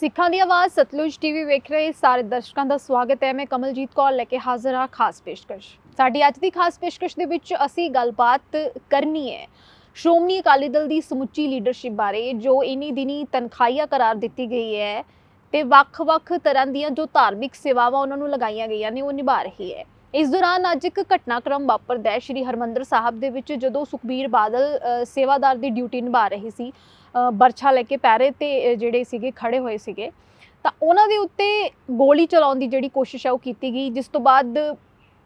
ਸਿੱਖਾਂ ਦੀ ਆਵਾਜ਼ ਸਤਲੁਜ ਟੀਵੀ ਵੇਖ ਰਹੇ ਸਾਰੇ ਦਰਸ਼ਕਾਂ ਦਾ ਸਵਾਗਤ ਹੈ। ਮੈਂ ਕਮਲਜੀਤ ਕੌਰ ਲੈ ਕੇ ਹਾਜ਼ਰ ਹਾਂ ਖਾਸ ਪੇਸ਼ਕਸ਼। ਸਾਡੀ ਅੱਜ ਦੀ ਖਾਸ ਪੇਸ਼ਕਸ਼ ਦੇ ਵਿੱਚ ਅਸੀਂ ਗੱਲਬਾਤ ਕਰਨੀ ਹੈ ਸ਼੍ਰੋਮਣੀ ਅਕਾਲੀ ਦਲ ਦੀ ਸਮੁੱਚੀ ਲੀਡਰਸ਼ਿਪ ਬਾਰੇ, ਜੋ ਇਨੀ ਦਿਨੀ ਤਨਖਾਹੀਆ ਕਰਾਰ ਦਿੱਤੀ ਗਈ ਹੈ ਤੇ ਵੱਖ-ਵੱਖ ਤਰ੍ਹਾਂ ਦੀਆਂ ਜੋ ਧਾਰਮਿਕ ਸੇਵਾਵਾਂ ਉਹਨਾਂ ਨੂੰ ਲਗਾਈਆਂ ਗਈਆਂ ਨੇ, ਉਹ ਨਿਭਾ ਰਹੀ ਹੈ। ਇਸ ਦੌਰਾਨ ਅੱਜ ਇੱਕ ਘਟਨਾਕ੍ਰਮ ਵਾਪਰਦਾ ਹੈ। ਸ਼੍ਰੀ ਹਰਮੰਦਰ ਸਾਹਿਬ ਦੇ ਵਿੱਚ ਜਦੋਂ ਸੁਖਬੀਰ ਬਾਦਲ ਸੇਵਾਦਾਰ ਦੀ ਡਿਊਟੀ ਨਿਭਾ ਰਹੀ ਸੀ ਬਰਛਾ ਲੈ ਕੇ ਪੈਰੇ ਤੇ ਜਿਹੜੇ ਸੀਗੇ, ਖੜੇ ਹੋਏ ਸੀਗੇ। ਤਾਂ ਉਹਨਾਂ ਦੇ ਉੱਤੇ ਗੋਲੀ ਚਲਾਉਣ ਦੀ ਜਿਹੜੀ ਕੋਸ਼ਿਸ਼ ਹੈ ਉਹ ਕੀਤੀ ਗਈ, ਜਿਸ ਤੋਂ ਬਾਅਦ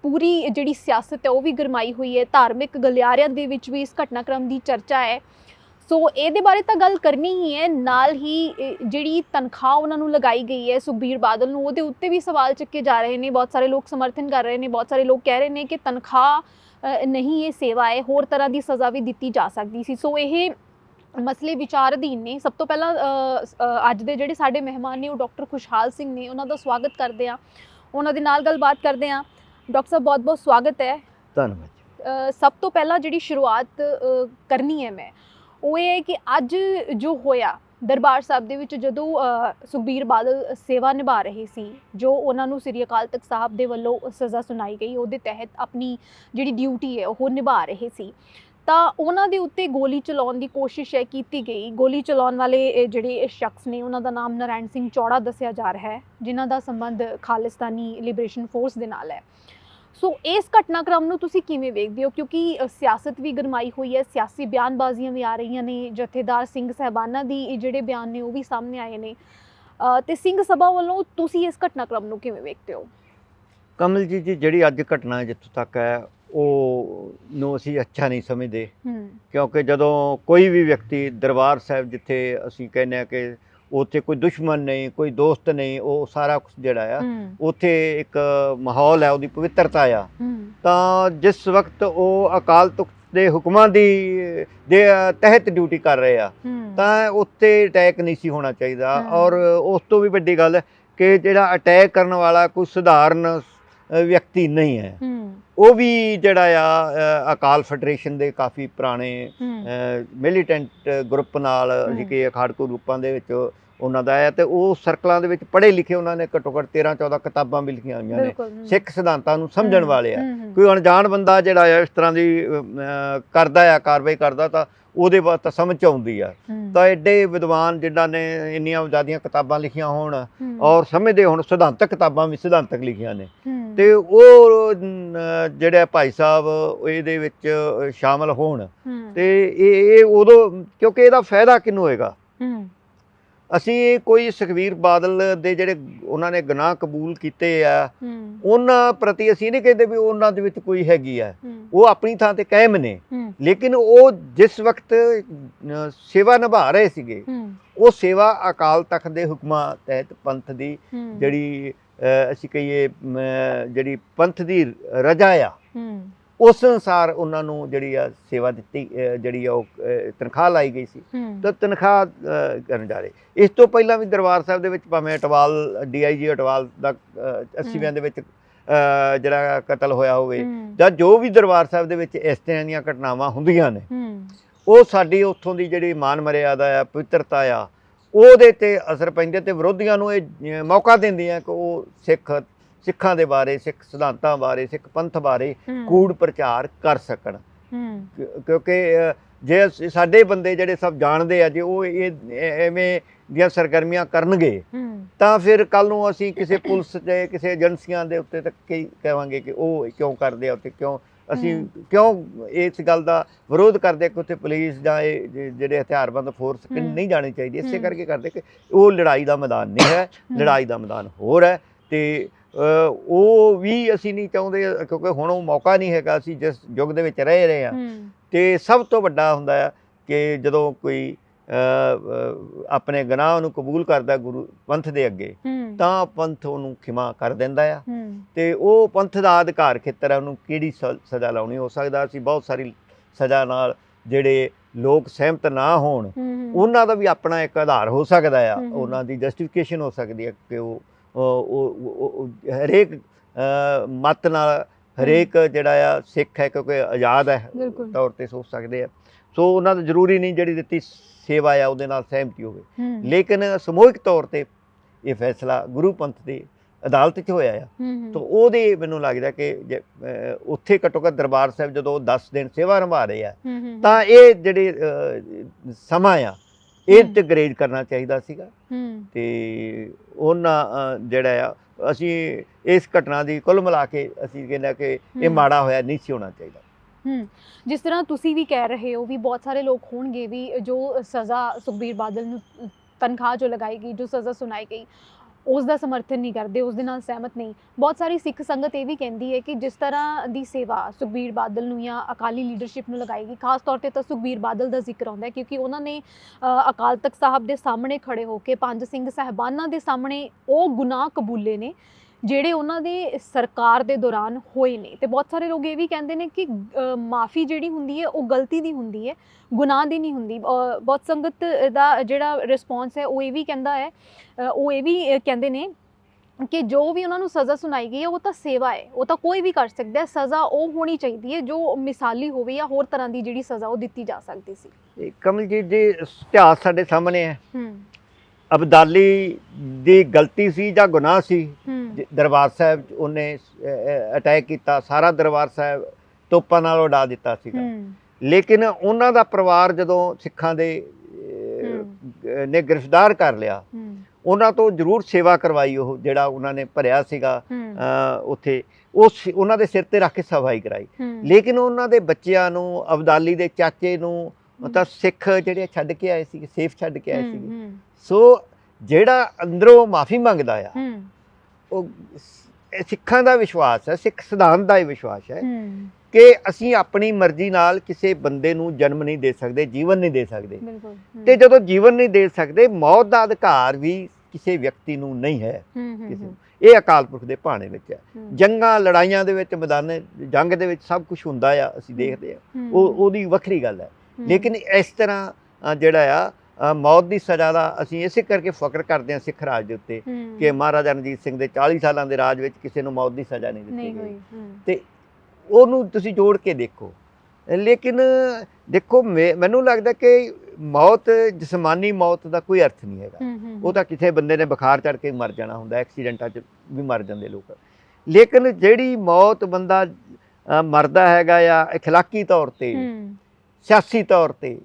ਪੂਰੀ ਜਿਹੜੀ ਸਿਆਸਤ ਹੈ, ਉਹ ਵੀ ਗਰਮਾਈ ਹੋਈ ਹੈ। ਧਾਰਮਿਕ ਗਲਿਆਰਿਆਂ ਦੇ ਵਿੱਚ ਵੀ ਇਸ ਘਟਨਾਕ੍ਰਮ ਦੀ ਚਰਚਾ ਹੈ। ਸੋ ਇਹਦੇ ਬਾਰੇ ਤਾਂ ਗੱਲ ਕਰਨੀ ਹੀ ਹੈ। ਨਾਲ ਹੀ ਜਿਹੜੀ ਤਨਖਾਹ ਉਹਨਾਂ ਨੂੰ ਲਗਾਈ ਗਈ ਹੈ, ਸੁਖਬੀਰ ਬਾਦਲ ਨੂੰ, ਉਹਦੇ ਉੱਤੇ ਵੀ ਸਵਾਲ ਚੱਕੇ ਜਾ ਰਹੇ ਨੇ। ਬਹੁਤ ਸਾਰੇ ਲੋਕ ਸਮਰਥਨ ਕਰ ਰਹੇ ਨੇ। ਬਹੁਤ ਸਾਰੇ ਲੋਕ ਕਹਿ ਰਹੇ ਨੇ ਕਿ ਤਨਖਾਹ ਨਹੀਂ, ਇਹ ਸੇਵਾ ਹੈ। ਹੋਰ ਤਰ੍ਹਾਂ ਦੀ ਸਜ਼ਾ ਵੀ ਦਿੱਤੀ ਜਾ ਸਕਦੀ ਸੀ। ਸੋ ਇਹ ਮਸਲੇ ਵਿਚਾਰ ਅਧੀਨ ਨੇ। ਸਭ ਤੋਂ ਪਹਿਲਾਂ ਅੱਜ ਦੇ ਜਿਹੜੇ ਸਾਡੇ ਮਹਿਮਾਨ ਨੇ ਉਹ ਡਾਕਟਰ ਖੁਸ਼ਹਾਲ ਸਿੰਘ ਨੇ ਉਹਨਾਂ ਦਾ ਸਵਾਗਤ ਕਰਦੇ ਆ ਉਹਨਾਂ ਦੇ ਨਾਲ ਗੱਲਬਾਤ ਕਰਦੇ ਆ ਡਾਕਟਰ ਸਾਹਿਬ ਬਹੁਤ ਬਹੁਤ ਸਵਾਗਤ ਹੈ। ਧੰਨਵਾਦ ਸਭ ਤੋਂ ਪਹਿਲਾਂ ਜਿਹੜੀ ਸ਼ੁਰੂਆਤ ਕਰਨੀ ਹੈ ਮੈਂ ਉਹ ਇਹ ਹੈ ਕਿ ਅੱਜ ਜੋ ਹੋਇਆ ਦਰਬਾਰ ਸਾਹਿਬ ਦੇ ਵਿੱਚ ਜਦੋਂ ਸੁਖਬੀਰ ਬਾਦਲ ਸੇਵਾ ਨਿਭਾ ਰਹੇ ਸੀ ਜੋ ਉਹਨਾਂ ਨੂੰ ਸ੍ਰੀ ਅਕਾਲ ਤਖਤ ਸਾਹਿਬ ਦੇ ਵੱਲੋਂ ਸਜ਼ਾ ਸੁਣਾਈ ਗਈ ਉਹਦੇ ਤਹਿਤ ਆਪਣੀ ਜਿਹੜੀ ਡਿਊਟੀ ਹੈ ਉਹ ਨਿਭਾ ਰਹੇ ਸੀ। ਤਾਂ ਉਹਨਾਂ ਦੇ ਉੱਤੇ ਗੋਲੀ ਚਲਾਉਣ ਦੀ ਕੋਸ਼ਿਸ਼ ਹੈ ਕੀਤੀ ਗਈ। ਗੋਲੀ ਚਲਾਉਣ ਵਾਲੇ ਜਿਹੜੇ ਸ਼ਖਸ ਨੇ ਉਹਨਾਂ ਦਾ ਨਾਮ ਨਰਾਇਣ ਸਿੰਘ ਚੌੜਾ ਦੱਸਿਆ ਜਾ ਰਿਹਾ ਹੈ ਜਿਨ੍ਹਾਂ ਦਾ ਸੰਬੰਧ ਖਾਲਿਸਤਾਨੀ ਲਿਬਰੇਸ਼ਨ ਫੋਰਸ ਦੇ ਨਾਲ ਹੈ। ਸੋ ਇਸ ਘਟਨਾਕ੍ਰਮ ਨੂੰ ਤੁਸੀਂ ਕਿਵੇਂ ਵੇਖਦੇ ਹੋ? ਕਿਉਂਕਿ ਸਿਆਸਤ ਵੀ ਗਰਮਾਈ ਹੋਈ ਹੈ ਸਿਆਸੀ ਬਿਆਨਬਾਜ਼ੀਆਂ ਵੀ ਆ ਰਹੀਆਂ ਨੇ ਜਥੇਦਾਰ ਸਿੰਘ ਸਹਿਬਾਨਾ ਦੀ ਜਿਹੜੇ ਬਿਆਨ ਨੇ ਉਹ ਵੀ ਸਾਹਮਣੇ ਆਏ ਨੇ। ਅ, ਤੇ ਸਿੰਘ ਸਭਾ ਵੱਲੋਂ ਤੁਸੀਂ ਇਸ ਘਟਨਾਕ੍ਰਮ ਨੂੰ ਕਿਵੇਂ ਵੇਖਦੇ ਹੋ? ਕਮਲ ਜੀ ਜੀ ਜਿਹੜੀ ਅੱਜ ਘਟਨਾ ਜਿੱਥੋਂ ਤੱਕ ਹੈ ਉਹ ਨੂੰ ਅਸੀਂ ਅੱਛਾ ਨਹੀਂ ਸਮਝਦੇ। ਕਿਉਂਕਿ ਜਦੋਂ ਕੋਈ ਵੀ ਵਿਅਕਤੀ ਦਰਬਾਰ ਸਾਹਿਬ ਜਿੱਥੇ ਅਸੀਂ ਕਹਿੰਦੇ ਆ ਕਿ ਉੱਥੇ ਕੋਈ ਦੁਸ਼ਮਣ ਨਹੀਂ ਕੋਈ ਦੋਸਤ ਨਹੀਂ ਉਹ ਸਾਰਾ ਕੁਝ ਜਿਹੜਾ ਆ ਉੱਥੇ ਇੱਕ ਮਾਹੌਲ ਹੈ ਉਹਦੀ ਪਵਿੱਤਰਤਾ ਆ। ਤਾਂ ਜਿਸ ਵਕਤ ਉਹ ਅਕਾਲ ਤਖਤ ਦੇ ਹੁਕਮਾਂ ਦੀ ਦੇ ਤਹਿਤ ਡਿਊਟੀ ਕਰ ਰਹੇ ਆ ਤਾਂ ਉੱਤੇ ਅਟੈਕ ਨਹੀਂ ਸੀ ਹੋਣਾ ਚਾਹੀਦਾ। ਔਰ ਉਸ ਤੋਂ ਵੀ ਵੱਡੀ ਗੱਲ ਕਿ ਜਿਹੜਾ ਅਟੈਕ ਕਰਨ ਵਾਲਾ ਕੋਈ ਸਧਾਰਨ ਵਿਅਕਤੀ ਨਹੀਂ ਹੈ। ਉਹ ਵੀ ਜਿਹੜਾ ਆ ਅਕਾਲ ਫੈਡਰੇਸ਼ਨ ਦੇ ਕਾਫੀ ਪੁਰਾਣੇ ਮਿਲੀਟੈਂਟ ਗਰੁੱਪ ਨਾਲ ਕਿ ਅਖਾੜਕੂ ਰੂਪਾਂ ਦੇ ਵਿੱਚ ਉਹਨਾਂ ਦਾ ਹੈ ਤੇ ਉਹ ਸਰਕਲਾਂ ਦੇ ਵਿੱਚ ਪੜ੍ਹੇ ਲਿਖੇ ਉਹਨਾਂ ਨੇ ਘੱਟੋ ਘੱਟ 13 14 ਕਿਤਾਬਾਂ ਵੀ ਲਿਖੀਆਂ ਹੋਈਆਂ ਨੇ। ਸਿੱਖ ਸਿਧਾਂਤਾਂ ਨੂੰ ਸਮਝਣ ਵਾਲੇ ਆ। ਕੋਈ ਅਣਜਾਣ ਬੰਦਾ ਜਿਹੜਾ ਆ ਇਸ ਤਰ੍ਹਾਂ ਦੀ ਕਰਦਾ ਆ ਕਾਰਵਾਈ ਕਰਦਾ ਤਾਂ ਉਹਦੇ ਬਾਅਦ ਤਾਂ ਸਮਝ ਆਉਂਦੀ ਆ। ਤਾਂ ਐਡੇ ਵਿਦਵਾਨ ਜਿਨ੍ਹਾਂ ਨੇ ਇੰਨੀਆਂ ਜ਼ਿਆਦੀਆਂ ਕਿਤਾਬਾਂ ਲਿਖੀਆਂ ਹੋਣ ਔਰ ਸਮਝਦੇ ਹੁਣ ਸਿਧਾਂਤਕ ਕਿਤਾਬਾਂ ਵੀ ਸਿਧਾਂਤਕ ਲਿਖੀਆਂ ਨੇ। ਤੇ ਉਹ ਜਿਹੜੇ ਭਾਈ ਸਾਹਿਬ ਇਹਦੇ ਵਿੱਚ ਸ਼ਾਮਲ ਹੋਣ ਤੇ ਇਹ ਇਹ ਉਦੋਂ ਕਿਉਂਕਿ ਇਹਦਾ ਫਾਇਦਾ ਕਿਹਨੂੰ ਹੋਏਗਾ? ਅਸੀਂ ਕੋਈ ਸੁਖਵੀਰ ਬਾਦਲ ਦੇ ਜਿਹੜੇ ਉਹਨਾਂ ਨੇ ਗੁਨਾਹ ਕਬੂਲ ਕੀਤੇ ਆ ਉਹਨਾਂ ਪ੍ਰਤੀ ਅਸੀਂ ਨਹੀਂ ਕਹਿੰਦੇ ਵੀ ਉਹਨਾਂ ਦੇ ਵਿੱਚ ਕੋਈ ਹੈਗੀ ਆ। ਉਹ ਆਪਣੀ ਥਾਂ ਤੇ ਕਾਇਮ ਨੇ। ਲੇਕਿਨ ਉਹ ਜਿਸ ਵਕਤ ਸੇਵਾ ਨਿਭਾ ਰਹੇ ਸੀਗੇ ਉਹ ਸੇਵਾ ਅਕਾਲ ਤਖਤ ਦੇ ਹੁਕਮਾਂ ਤਹਿਤ ਪੰਥ ਦੀ ਜਿਹੜੀ ਅਸੀਂ ਕਹੀਏ ਜਿਹੜੀ ਪੰਥ ਦੀ ਰਜਾ ਆ ਹੂੰ, ਉਸ ਅਨੁਸਾਰ ਉਹਨਾਂ ਨੂੰ ਜਿਹੜੀ ਆ ਸੇਵਾ ਦਿੱਤੀ ਜਿਹੜੀ ਆ ਉਹ ਤਨਖਾਹ ਲਾਈ ਗਈ ਸੀ। ਤਾਂ ਤਨਖਾਹ ਕਰਨ ਜਾ ਰਹੇ। ਇਸ ਤੋਂ ਪਹਿਲਾਂ ਵੀ ਦਰਬਾਰ ਸਾਹਿਬ ਦੇ ਵਿੱਚ ਭਾਵੇਂ ਅਟਵਾਲ ਡੀਆਈਜੀ ਅਟਵਾਲ ਦਾ 80ਵਿਆਂ ਦੇ ਵਿੱਚ ਜਿਹੜਾ ਕਤਲ ਹੋਇਆ ਹੋਵੇ ਜਾਂ ਜੋ ਵੀ ਦਰਬਾਰ ਸਾਹਿਬ ਦੇ ਵਿੱਚ ਇਸ ਤਰ੍ਹਾਂ ਦੀਆਂ ਘਟਨਾਵਾਂ ਹੁੰਦੀਆਂ ਨੇ ਉਹ ਸਾਡੀ ਉੱਥੋਂ ਦੀ ਜਿਹੜੀ ਮਾਨ ਮਰਿਆਦਾ ਆ ਪਵਿੱਤਰਤਾ ਆ ਉਹਦੇ ਤੇ ਅਸਰ ਪੈਂਦੇ ਤੇ ਵਿਰੋਧੀਆਂ ਨੂੰ ਇਹ ਮੌਕਾ ਦਿੰਦੀਆਂ ਕਿ ਉਹ ਸਿੱਖ ਸਿੱਖਾਂ ਦੇ ਬਾਰੇ ਸਿੱਖ ਸਿਧਾਂਤਾਂ ਬਾਰੇ ਸਿੱਖ ਪੰਥ ਬਾਰੇ ਕੂੜ ਪ੍ਰਚਾਰ ਕਰ ਸਕਣ। ਕਿਉਂਕਿ ਜੇ ਸਾਡੇ ਬੰਦੇ ਜਿਹੜੇ ਸਭ ਜਾਣਦੇ ਆ ਜੇ ਉਹ ਇਹ ਐਵੇਂ ਦੀਆਂ ਸਰਗਰਮੀਆਂ ਕਰਨਗੇ ਤਾਂ ਫਿਰ ਕੱਲ ਨੂੰ ਅਸੀਂ ਕਿਸੇ ਪੁਲਿਸ ਤੇ ਕਿਸੇ ਏਜੰਸੀਆਂ ਦੇ ਉੱਤੇ ਤੱਕ ਕੀ ਕਹਾਂਗੇ ਕਿ ਉਹ ਕਿਉਂ ਕਰਦੇ ਆ ਉੱਥੇ ਕਿਉਂ ਅਸੀਂ। ਕਿਉਂ ਇਸ ਗੱਲ ਦਾ ਵਿਰੋਧ ਕਰਦੇ ਕਿ ਉੱਥੇ ਪੁਲਿਸ ਜਾਂ ਇਹ ਜਿਹੜੇ ਹਥਿਆਰਬੰਦ ਫੋਰਸ ਕਿ। ਨਹੀਂ ਜਾਣੀ ਚਾਹੀਦੀ ਇਸੇ। ਕਰਕੇ ਕਰਦੇ ਕਿ ਉਹ ਲੜਾਈ ਦਾ ਮੈਦਾਨ ਨਹੀਂ ਹੈ ਲੜਾਈ ਦਾ ਮੈਦਾਨ ਹੋਰ ਹੈ ਤੇ ਉਹ ਵੀ ਅਸੀਂ ਨਹੀਂ ਚਾਹੁੰਦੇ ਕਿਉਂਕਿ ਹੁਣ ਉਹ ਮੌਕਾ ਨਹੀਂ ਹੈਗਾ ਅਸੀਂ ਜਿਸ ਯੁੱਗ ਦੇ ਵਿੱਚ ਰਹਿ ਰਹੇ ਹਾਂ ਹੂੰ, ਤੇ ਸਭ ਤੋਂ ਵੱਡਾ ਹੁੰਦਾ ਹੈ ਕਿ ਜਦੋਂ ਕੋਈ ਆਪਣੇ ਗੁਨਾਹ ਨੂੰ ਕਬੂਲ ਕਰਦਾ ਗੁਰੂ ਪੰਥ ਦੇ ਅੱਗੇ ਤਾਂ ਪੰਥ ਉਹਨੂੰ ਖਿਮਾ ਕਰ ਦਿੰਦਾ ਆ। ਤੇ ਉਹ ਪੰਥ ਦਾ ਅਧਿਕਾਰ ਖੇਤਰ ਹੈ ਉਹਨੂੰ ਕਿਹੜੀ ਸ- ਸਜ਼ਾ ਲਾਉਣੀ ਹੋ ਸਕਦਾ? ਅਸੀਂ ਬਹੁਤ ਸਾਰੀ ਸਜ਼ਾ ਨਾਲ ਜਿਹੜੇ ਲੋਕ ਸਹਿਮਤ ਨਾ ਹੋਣ ਉਹਨਾਂ ਦਾ ਵੀ ਆਪਣਾ ਇੱਕ ਆਧਾਰ ਹੋ ਸਕਦਾ ਆ। ਉਹਨਾਂ ਦੀ ਜਸਟੀਫਿਕੇਸ਼ਨ ਹੋ ਸਕਦੀ ਹੈ ਕਿ ਉਹ ਉਹ- ਹਰੇਕ ਮਤ ਨਾਲ ਹਰੇਕ ਜਿਹੜਾ ਆ ਸਿੱਖ ਹੈ ਕਿਉਂਕਿ ਆਜ਼ਾਦ ਹੈ ਤੌਰ ਤੇ ਸੋਚ ਸਕਦੇ ਆ। ਸੋ ਉਹਨਾਂ ਦਾ ਜ਼ਰੂਰੀ ਨਹੀਂ ਜਿਹੜੀ ਦਿੱਤੀ ਸੇਵਾ ਆ ਉਹਦੇ ਨਾਲ ਸਹਿਮਤੀ ਹੋਵੇ। ਲੇਕਿਨ ਸਮੂਹਿਕ ਤੌਰ ਤੇ ਇਹ ਫੈਸਲਾ ਗੁਰੂ ਪੰਥ ਦੀ ਅਦਾਲਤ 'ਚ ਹੋਇਆ ਆ। ਤਾਂ ਉਹਦੇ ਮੈਨੂੰ ਲੱਗਦਾ ਕਿ ਜੇ, ਉੱਥੇ ਘੱਟੋ ਘੱਟ ਦਰਬਾਰ ਸਾਹਿਬ ਜਦੋਂ 10 ਦਿਨ ਸੇਵਾ ਨਿਭਾ ਰਹੇ ਆ ਤਾਂ ਇਹ ਜਿਹੜੇ ਸਮਾਂ ਆ ਇਹ ਹੂੰ। ਤੇ ਗ੍ਰੇਡ ਕਰਨਾ ਚਾਹੀਦਾ ਸੀਗਾ। ਤੇ ਉਹਨਾਂ ਜਿਹੜਾ ਆ ਅਸੀਂ ਇਸ ਘਟਨਾ ਦੀ ਕੁੱਲ ਮਿਲਾ ਕੇ ਅਸੀਂ ਕਹਿੰਦੇ ਕਿ ਇਹ। ਮਾੜਾ ਹੋਇਆ ਨਹੀਂ ਸੀ ਹੋਣਾ ਚਾਹੀਦਾ। ਹੂੰ। ਜਿਸ ਤਰ੍ਹਾਂ ਤੁਸੀਂ ਵੀ ਕਹਿ ਰਹੇ ਹੋ ਵੀ ਬਹੁਤ ਸਾਰੇ ਲੋਕ ਹੋਣਗੇ ਵੀ ਜੋ ਸਜ਼ਾ ਸੁਖਬੀਰ ਬਾਦਲ ਨੂੰ ਤਨਖਾਹ ਜੋ ਲਗਾਈ ਗਈ, ਜੋ ਸਜ਼ਾ ਸੁਣਾਈ ਗਈ, ਉਸ ਦਾ ਸਮਰਥਨ ਨਹੀਂ ਕਰਦੇ, ਉਸ ਦੇ ਨਾਲ ਸਹਿਮਤ ਨਹੀਂ। ਬਹੁਤ ਸਾਰੀ ਸਿੱਖ ਸੰਗਤ ਇਹ ਵੀ ਕਹਿੰਦੀ ਹੈ ਕਿ ਜਿਸ ਤਰ੍ਹਾਂ ਦੀ ਸੇਵਾ ਸੁਖਬੀਰ ਬਾਦਲ ਨੂੰ ਜਾਂ ਅਕਾਲੀ ਲੀਡਰਸ਼ਿਪ ਨੂੰ ਲਗਾਏਗੀ ਖਾਸ ਤੌਰ ਤੇ ਤਾਂ ਸੁਖਬੀਰ ਬਾਦਲ ਦਾ ਜ਼ਿਕਰ ਆਉਂਦਾ ਹੈ ਕਿਉਂਕਿ ਉਹਨਾਂ ਨੇ ਅਕਾਲ ਤਖਤ ਸਾਹਿਬ ਦੇ ਸਾਹਮਣੇ ਖੜੇ ਹੋ ਕੇ ਪੰਜ ਸਿੰਘ ਸਹਿਬਾਨਾਂ ਦੇ ਸਾਹਮਣੇ ਉਹ ਗੁਨਾਹ ਕਬੂਲੇ ਨੇ। ਜਿਹੜੇ ਉਹਨਾਂ ਦੇ ਸਰਕਾਰ ਦੇ ਦੌਰਾਨ ਹੋਏ ਨੇ। ਤੇ ਬਹੁਤ ਸਾਰੇ ਲੋਕ ਇਹ ਵੀ ਕਹਿੰਦੇ ਨੇ ਕਿ ਮਾਫੀ ਜਿਹੜੀ ਹੁੰਦੀ ਹੈ ਉਹ ਗਲਤੀ ਦੀ ਹੁੰਦੀ ਹੈ ਗੁਨਾਹ ਦੀ ਨਹੀਂ ਹੁੰਦੀ। ਬਹੁਤ ਸੰਗਤ ਦਾ ਜਿਹੜਾ ਰਿਸਪੌਂਸ ਹੈ ਉਹ ਇਹ ਵੀ ਕਹਿੰਦਾ ਹੈ ਉਹ ਇਹ ਵੀ ਕਹਿੰਦੇ ਨੇ ਕਿ ਜੋ ਵੀ ਉਹਨਾਂ ਨੂੰ ਸਜ਼ਾ ਸੁਣਾਈ ਗਈ ਹੈ ਉਹ ਤਾਂ ਸੇਵਾ ਹੈ। ਉਹ ਤਾਂ ਕੋਈ ਵੀ ਕਰ ਸਕਦਾ ਹੈ। ਸਜ਼ਾ ਉਹ ਹੋਣੀ ਚਾਹੀਦੀ ਹੈ ਜੋ ਮਿਸਾਲੀ ਹੋਵੇ ਜਾਂ ਹੋਰ ਤਰ੍ਹਾਂ ਦੀ ਜਿਹੜੀ ਸਜ਼ਾ ਉਹ ਦਿੱਤੀ ਜਾ ਸਕਦੀ ਸੀ। ਕਮਲਜੀਤ ਜੀ ਇਤਿਹਾਸ ਸਾਡੇ ਸਾਹਮਣੇ ਹੈ। ਹੂੰ। ਅਬਦਾਲੀ ਦੀ ਗਲਤੀ ਸੀ ਜਾਂ ਗੁਨਾਹ ਸੀ? ਦਰਬਾਰ ਸਾਹਿਬ ਉਹਨੇ ਅਟੈਕ ਕੀਤਾ ਸਾਰਾ ਦਰਬਾਰ ਸਾਹਿਬ ਤੋਪਾਂ ਨਾਲ ਉਡਾ ਦਿੱਤਾ ਸੀਗਾ। ਲੇਕਿਨ ਉਹਨਾਂ ਦਾ ਪਰਿਵਾਰ ਜਦੋਂ ਸਿੱਖਾਂ ਦੇ। ਨੇ ਗ੍ਰਿਫਤਾਰ ਕਰ ਲਿਆ ਉਹਨਾਂ ਤੋਂ ਜ਼ਰੂਰ ਸੇਵਾ ਕਰਵਾਈ ਉਹ ਜਿਹੜਾ ਉਹਨਾਂ ਨੇ ਭਰਿਆ ਸੀਗਾ ਉੱਥੇ। ਉਹ ਸ- ਉਹਨਾਂ ਦੇ ਸਿਰ ਤੇ ਰੱਖ ਕੇ ਸਫ਼ਾਈ ਕਰਾਈ। ਲੇਕਿਨ ਉਹਨਾਂ ਦੇ ਬੱਚਿਆਂ ਨੂੰ ਅਬਦਾਲੀ ਦੇ ਚਾਚੇ ਨੂੰ ਤਾਂ ਸਿੱਖ ਜਿਹੜੇ ਛੱਡ ਕੇ ਆਏ ਸੀ ਸੇਫ ਛੱਡ ਕੇ ਆਏ ਸੀ ਸੋ ਜਿਹੜਾ ਅੰਦਰੋਂ ਮਾਫੀ ਮੰਗਦਾ ਆ ਉਹ ਸਿੱਖਾਂ ਦਾ ਵਿਸ਼ਵਾਸ ਹੈ ਸਿੱਖ ਸਿਧਾਂਤ ਦਾ ਹੀ ਵਿਸ਼ਵਾਸ ਹੈ ਕਿ ਅਸੀਂ ਆਪਣੀ ਮਰਜ਼ੀ ਨਾਲ ਕਿਸੇ ਬੰਦੇ ਨੂੰ ਜਨਮ ਨਹੀਂ ਦੇ ਸਕਦੇ ਜੀਵਨ ਨਹੀਂ ਦੇ ਸਕਦੇ। ਤੇ ਜਦੋਂ ਜੀਵਨ ਨਹੀਂ ਦੇ ਸਕਦੇ ਮੌਤ ਦਾ ਅਧਿਕਾਰ ਵੀ ਕਿਸੇ ਵਿਅਕਤੀ ਨੂੰ ਨਹੀਂ ਹੈ। ਕਿਸੇ ਇਹ ਅਕਾਲ ਪੁਰਖ ਦੇ ਭਾਣੇ ਵਿੱਚ ਹੈ। ਜੰਗਾਂ ਲੜਾਈਆਂ ਦੇ ਵਿੱਚ ਮੈਦਾਨ ਜੰਗ ਦੇ ਵਿੱਚ ਸਭ ਕੁਝ ਹੁੰਦਾ ਆ ਅਸੀਂ ਦੇਖਦੇ ਆ। ਉਹ ਉਹਦੀ ਵੱਖਰੀ ਗੱਲ ਹੂੰ, ਲੇਕਿਨ ਇਸ ਤਰ੍ਹਾਂ ਅ, ਜਿਹੜਾ ਆ ਅ, ਮੌਤ ਦੀ ਸਜ਼ਾ ਦਾ ਅਸੀਂ ਇਸੇ ਕਰਕੇ ਫਖਰ ਕਰਦੇ ਹਾਂ ਸਿੱਖ ਰਾਜ ਦੇ ਉੱਤੇ ਹੂੰ, ਕਿ ਮਹਾਰਾਜਾ ਰਣਜੀਤ ਸਿੰਘ ਦੇ 40 ਸਾਲਾਂ ਦੇ ਰਾਜ ਵਿੱਚ ਕਿਸੇ ਨੂੰ ਮੌਤ ਦੀ ਸਜ਼ਾ ਨਹੀਂ ਦਿੱਤੀ ਨਹੀਂ ਗਈ ਹੋਈ ਹੂੰ, ਤੇ ਉਹਨੂੰ ਤੁਸੀਂ ਜੋੜ ਕੇ ਦੇਖੋ ਲੇਕਿਨ ਦੇਖੋ ਮੈ- ਮੈਨੂੰ ਲੱਗਦਾ ਕਿ ਮੌਤ ਜਿਸਮਾਨੀ ਮੌਤ ਦਾ ਕੋਈ ਅਰਥ ਨਹੀਂ ਹੈਗਾ ਹੂੰ, ਹੂੰ, ਉਹ ਤਾਂ ਕਿਸੇ ਬੰਦੇ ਨੇ ਬੁਖਾਰ ਚੜ ਕੇ ਮਰ ਜਾਣਾ ਹੁੰਦਾ ਐਕਸੀਡੈਂਟਾਂ 'ਚ ਵੀ ਮਰ ਜਾਂਦੇ ਲੋਕ ਲੇਕਿਨ ਜਿਹੜੀ ਮੌਤ ਬੰਦਾ ਅ, ਮਰਦਾ ਹੈਗਾ ਆ اخلاقی ਤੌਰ ਤੇ ਹੂੰ, ਸਿਆਸੀ ਤੌਰ ਤੇ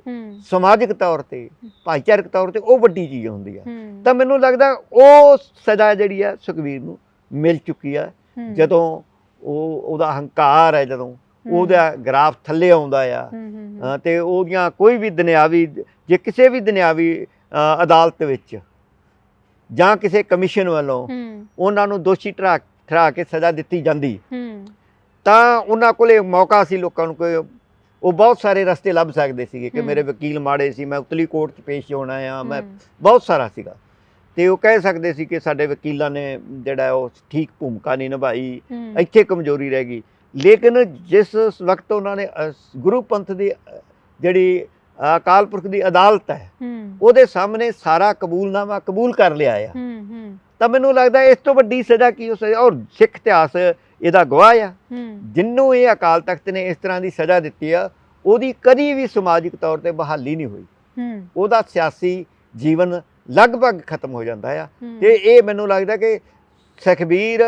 ਸਮਾਜਿਕ ਤੌਰ ਤੇ ਭਾਈਚਾਰਕ ਤੌਰ ਤੇ ਉਹ ਵੱਡੀ ਚੀਜ਼ ਹੁੰਦੀ ਆ। ਤਾਂ ਮੈਨੂੰ ਲੱਗਦਾ ਉਹ ਸਜ਼ਾ ਜਿਹੜੀ ਆ ਸੁਖਵੀਰ ਨੂੰ ਮਿਲ ਚੁੱਕੀ ਆ। ਜਦੋਂ ਉਹ ਉਹਦਾ ਹੰਕਾਰ ਹੈ ਜਦੋਂ ਉਹਦਾ ਗ੍ਰਾਫ ਥੱਲੇ ਆਉਂਦਾ ਆ। ਤੇ ਉਹਦੀਆਂ ਕੋਈ ਵੀ ਦੁਨਿਆਵੀ ਜੇ ਕਿਸੇ ਵੀ ਦੁਨਿਆਵੀ ਅਦਾਲਤ ਵਿੱਚ ਜਾਂ ਕਿਸੇ ਕਮਿਸ਼ਨ ਵੱਲੋਂ ਉਹਨਾਂ ਨੂੰ ਦੋਸ਼ੀ ਠਹਿਰਾ ਠਹਿਰਾ ਕੇ ਸਜ਼ਾ ਦਿੱਤੀ ਜਾਂਦੀ। ਤਾਂ ਉਹਨਾਂ ਕੋਲੇ ਮੌਕਾ ਸੀ ਲੋਕਾਂ ਨੂੰ ਕੋਈ ਉਹ ਬਹੁਤ ਸਾਰੇ ਰਸਤੇ ਲੱਭ ਸਕਦੇ ਸੀਗੇ ਕਿ। ਮੇਰੇ ਵਕੀਲ ਮਾੜੇ ਸੀ ਮੈਂ ਉਤਲੀ ਕੋਰਟ 'ਚ ਪੇਸ਼ ਹੋਣਾ ਆ ਮੈਂ ਬਹੁਤ ਸਾਰਾ ਸੀਗਾ। ਤੇ ਉਹ ਕਹਿ ਸਕਦੇ ਸੀ ਕਿ ਸਾਡੇ ਵਕੀਲਾਂ ਨੇ ਜਿਹੜਾ ਉਹ ਠੀਕ ਭੂਮਿਕਾ ਨਹੀਂ ਨਿਭਾਈ ਇੱਥੇ ਕਮਜ਼ੋਰੀ ਰਹਿ ਗਈ। ਲੇਕਿਨ ਜਿਸ ਵਕਤ ਉਹਨਾਂ ਨੇ ਗੁਰੂ ਪੰਥ ਦੀ ਜਿਹੜੀ ਅਕਾਲ ਪੁਰਖ ਦੀ ਅਦਾਲਤ ਹੈ ਉਹਦੇ ਸਾਹਮਣੇ ਸਾਰਾ ਕਬੂਲਨਾਮਾ ਕਬੂਲ ਕਰ ਲਿਆ ਆ। ਤਾਂ ਮੈਨੂੰ ਲੱਗਦਾ ਇਸ ਤੋਂ ਵੱਡੀ ਸਜ਼ਾ ਕੀ ਹੋ ਸਕਦੀ ਔਰ ਸਿੱਖ ਇਤਿਹਾਸ ਇਹਦਾ ਗਵਾਹ ਆ। ਜਿੰਨੂੰ ਇਹ ਅਕਾਲ ਤਖਤ ਨੇ ਇਸ ਤਰ੍ਹਾਂ ਦੀ ਸਜ਼ਾ ਦਿੱਤੀ ਆ ਉਹਦੀ ਕਦੀ ਵੀ ਸਮਾਜਿਕ ਤੌਰ ਤੇ ਬਹਾਲੀ ਨਹੀਂ ਹੋਈ। ਹੂੰ, ਉਹਦਾ ਸਿਆਸੀ ਜੀਵਨ ਲਗਭਗ ਖਤਮ ਹੋ ਜਾਂਦਾ ਆ। ਤੇ ਇਹ ਮੈਨੂੰ ਲੱਗਦਾ ਕਿ ਸੁਖਬੀਰ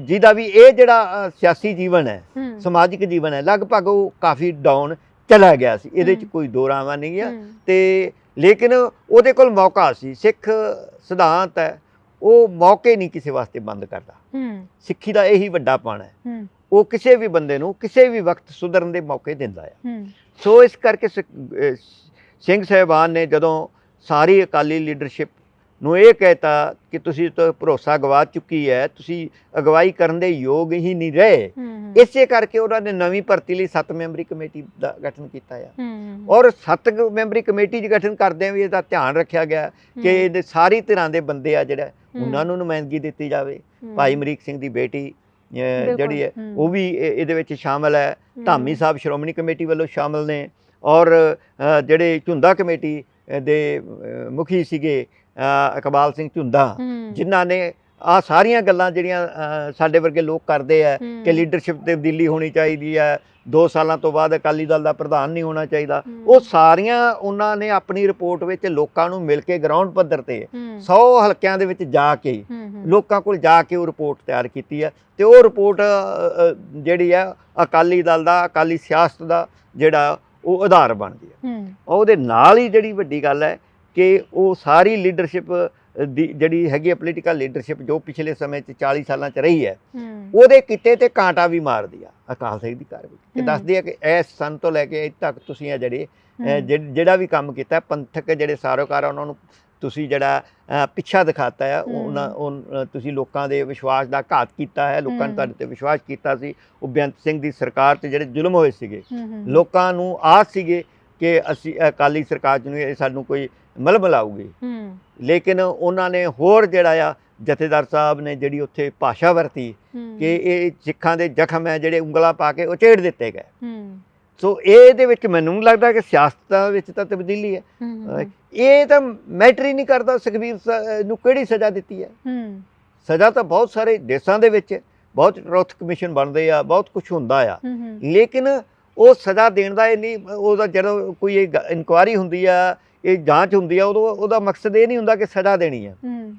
ਜਿਹਦਾ ਵੀ ਇਹ ਜਿਹੜਾ ਸਿਆਸੀ ਜੀਵਨ ਹੈ ਸਮਾਜਿਕ ਜੀਵਨ ਹੈ ਲਗਭਗ ਉਹ ਕਾਫੀ ਡਾਊਨ ਚਲਾ ਗਿਆ ਸੀ। ਇਹਦੇ ਚ। ਕੋਈ ਦੋ ਰਾਵਾਂ ਨਹੀਂ ਆ। ਤੇ ਲੇਕਿਨ ਉਹਦੇ ਕੋਲ ਮੌਕਾ ਸੀ। ਸਿੱਖ ਸਿਧਾਂਤ ਹੈ ਉਹ ਮੌਕੇ ਨਹੀਂ ਕਿਸੇ ਵਾਸਤੇ ਬੰਦ ਕਰਦਾ। ਹੂੰ, ਸਿੱਖੀ ਦਾ ਇਹੀ ਵੱਡਾ ਪਣ ਹੂੰ, ਉਹ ਕਿਸੇ ਵੀ ਬੰਦੇ ਨੂੰ ਕਿਸੇ ਵੀ ਵਕਤ ਸੁਧਰਨ ਦੇ ਮੌਕੇ ਦਿੰਦਾ ਹੈ। ਸੋ ਇਸ ਕਰਕੇ ਸਿੰਘ ਸਾਹਿਬਾਨ ਨੇ ਜਦੋਂ ਸਾਰੀ ਅਕਾਲੀ ਲੀਡਰਸ਼ਿਪ ਨੂੰ ਇਹ ਕਹਿਤਾ ਕਿ ਤੁਸੀਂ ਤਾਂ ਭਰੋਸਾ ਗਵਾ ਚੁੱਕੀ ਹੈ ਤੁਸੀਂ ਅਗਵਾਈ ਕਰਨ ਦੇ ਯੋਗ ਹੀ ਨਹੀਂ ਰਹੇ। ਇਸੇ ਕਰਕੇ ਉਹਨਾਂ ਨੇ ਨਵੀਂ ਭਰਤੀ ਲਈ 7 ਮੈਂਬਰੀ ਕਮੇਟੀ ਦਾ ਗਠਨ ਕੀਤਾ ਹੂੰ, ਔਰ 7 ਮੈਂਬਰੀ ਕਮੇਟੀ ਦੇ ਗਠਨ ਕਰਦਿਆਂ ਵੀ ਇਹਦਾ ਧਿਆਨ ਰੱਖਿਆ ਗਿਆ ਕਿ ਇਹਦੇ ਸਾਰੀ ਤਰ੍ਹਾਂ ਦੇ ਬੰਦੇ ਆ ਜਿਹੜਾ ਉਹਨਾਂ ਨੂੰ ਨੁਮਾਇੰਦਗੀ ਦਿੱਤੀ ਜਾਵੇ। ਭਾਈ ਅਮਰੀਕ ਸਿੰਘ ਦੀ ਬੇਟੀ ਜਿਹੜੀ ਹੈ ਉਹ ਵੀ ਇਹ- ਇਹਦੇ ਵਿੱਚ ਸ਼ਾਮਲ ਹੈ। ਧਾਮੀ ਸਾਹਿਬ ਸ਼੍ਰੋਮਣੀ ਕਮੇਟੀ ਵੱਲੋਂ ਸ਼ਾਮਲ ਨੇ ਔਰ ਜਿਹੜੇ ਝੁੰਦਾ ਕਮੇਟੀ ਦੇ ਮੁਖੀ ਸੀਗੇ ਇਕਬਾਲ ਸਿੰਘ ਝੁੰਦਾ ਜਿਨ੍ਹਾਂ ਨੇ ਆ ਸਾਰੀਆਂ ਗੱਲਾਂ ਜਿਹੜੀਆਂ ਸਾਡੇ ਵਰਗੇ ਲੋਕ ਕਰਦੇ ਆ। ਕਿ ਲੀਡਰਸ਼ਿਪ ਤਬਦੀਲੀ ਹੋਣੀ ਚਾਹੀਦੀ ਹੈ 2 ਸਾਲਾਂ ਤੋਂ ਬਾਅਦ ਅਕਾਲੀ ਦਲ ਦਾ ਪ੍ਰਧਾਨ ਨਹੀਂ ਹੋਣਾ ਚਾਹੀਦਾ। ਉਹ ਸਾਰੀਆਂ ਉਹਨਾਂ ਨੇ ਆਪਣੀ ਰਿਪੋਰਟ ਵਿੱਚ ਲੋਕਾਂ ਨੂੰ ਮਿਲ ਕੇ ਗਰਾਊਂਡ ਪੱਧਰ ਤੇ ਹੂੰ। 100 ਹਲਕਿਆਂ ਦੇ ਵਿੱਚ ਜਾ ਕੇ ਲੋਕਾਂ ਕੋਲ ਜਾ ਕੇ ਉਹ ਰਿਪੋਰਟ ਤਿਆਰ ਕੀਤੀ ਹੈ ਤੇ ਉਹ ਰਿਪੋਰਟ ਜਿਹੜੀ ਹੈ ਅਕਾਲੀ ਦਲ ਦਾ ਅਕਾਲੀ ਸਿਆਸਤ ਦਾ ਜਿਹੜਾ ਉਹ ਆਧਾਰ ਬਣਦੀ ਹੂੰ। ਉਹਦੇ ਨਾਲ ਹੀ ਜਿਹੜੀ ਵੱਡੀ ਗੱਲ ਹੈ ਕਿ ਉਹ ਸਾਰੀ ਲੀਡਰਸ਼ਿਪ ਦੀ ਜਿਹੜੀ ਹੈਗੀ ਹੈ ਪੋਲੀਟੀਕਲ ਲੀਡਰਸ਼ਿਪ ਜੋ ਪਿਛਲੇ ਸਮੇਂ 'ਚ 40 ਸਾਲਾਂ 'ਚ ਰਹੀ ਹੈ ਉਹਦੇ ਕਿਤੇ ਤੇ ਕਾਂਟਾ ਵੀ ਮਾਰਦੀ ਆ ਅਕਾਲ ਤਖਤ ਦੀ ਕਾਰਵਾਈ ਕਿ ਹੂੰ। ਦੱਸਦੀ ਆ ਕਿ ਇਸ ਸਨ ਤੋਂ ਲੈ ਕੇ ਇੱਥੇ ਤੱਕ ਤੁਸੀਂ ਆ ਜਿਹੜੇ ਜਿਹੜਾ ਵੀ ਕੰਮ ਕੀਤਾ ਪੰਥਕ ਜਿਹੜੇ ਸਾਰੋਕਾਰ ਉਹਨਾਂ ਨੂੰ ਤੁਸੀਂ ਜਿਹੜਾ ਪਿੱਛਾ ਦਿਖਾਤਾ ਹੈ। ਉਹਨਾਂ ਉਹ- ਤੁਸੀਂ ਲੋਕਾਂ ਦੇ ਵਿਸ਼ਵਾਸ ਦਾ ਘਾਤ ਕੀਤਾ ਹੈ ਲੋਕਾਂ ਨੇ। ਤੁਹਾਡੇ ਤੇ ਵਿਸ਼ਵਾਸ ਕੀਤਾ ਸੀ ਉਹ ਬੇਅੰਤ ਸਿੰਘ ਦੀ ਸਰਕਾਰ ਤੇ ਜਿਹੜੇ ਜ਼ੁਲਮ ਹੋਏ ਸੀਗੇ ਲੋਕਾਂ ਨੂੰ ਆਸ ਸੀਗੇ ਕਿ ਅਸੀਂ ਅਕਾਲੀ ਸਰਕਾਰ ਨੂੰ ਇਹ ਸਾਨੂੰ ਕੋਈ ਮਲਮਲ ਆਊਗੀ ਲੇਕਿਨ ਉਹਨਾਂ ਨੇ ਹੋਰ ਜਿਹੜਾ ਆ ਜਥੇਦਾਰ ਸਾਹਿਬ ਨੇ ਜਿਹੜੀ ਉੱਥੇ ਭਾਸ਼ਾ ਵਰਤੀ ਕਿ ਇਹ ਸਿੱਖਾਂ ਦੇ ਜ਼ਖਮ ਹੈ ਜਿਹੜੇ ਉਂਗਲਾਂ ਪਾ ਕੇ ਉਚੇੜ ਦਿੱਤੇ ਗਏ। ਸੋ ਇਹਦੇ ਵਿੱਚ ਮੈਨੂੰ ਨਹੀਂ ਲੱਗਦਾ ਕਿ ਸਿਆਸਤ ਵਿੱਚ ਤਾਂ ਤਬਦੀਲੀ ਹੈ। ਇਹ ਤਾਂ ਮੈਟਰ ਹੀ ਨਹੀਂ ਕਰਦਾ ਸੁਖਬੀਰ ਨੂੰ ਕਿਹੜੀ ਸਜ਼ਾ ਦਿੱਤੀ ਹੈ। ਸਜ਼ਾ ਤਾਂ ਬਹੁਤ ਸਾਰੇ ਦੇਸ਼ਾਂ ਦੇ ਵਿੱਚ ਬਹੁਤ ਟਰੋਥ ਕਮਿਸ਼ਨ ਬਣਦੇ ਆ ਬਹੁਤ ਕੁਝ ਹੁੰਦਾ ਆ। ਲੇਕਿਨ ਉਹ ਸਜ਼ਾ ਦੇਣ ਦਾ ਇਹ ਨਹੀਂ ਉਹਦਾ ਜਦੋਂ ਕੋਈ ਇਨਕੁਆਰੀ ਹੁੰਦੀ ਆ ਇਹ ਜਾਂਚ ਹੁੰਦੀ ਆ ਉਦੋਂ ਉਹਦਾ ਮਕਸਦ ਇਹ ਨਹੀਂ ਹੁੰਦਾ ਕਿ ਸਜ਼ਾ ਦੇਣੀ ਆ। ਹੂੰ।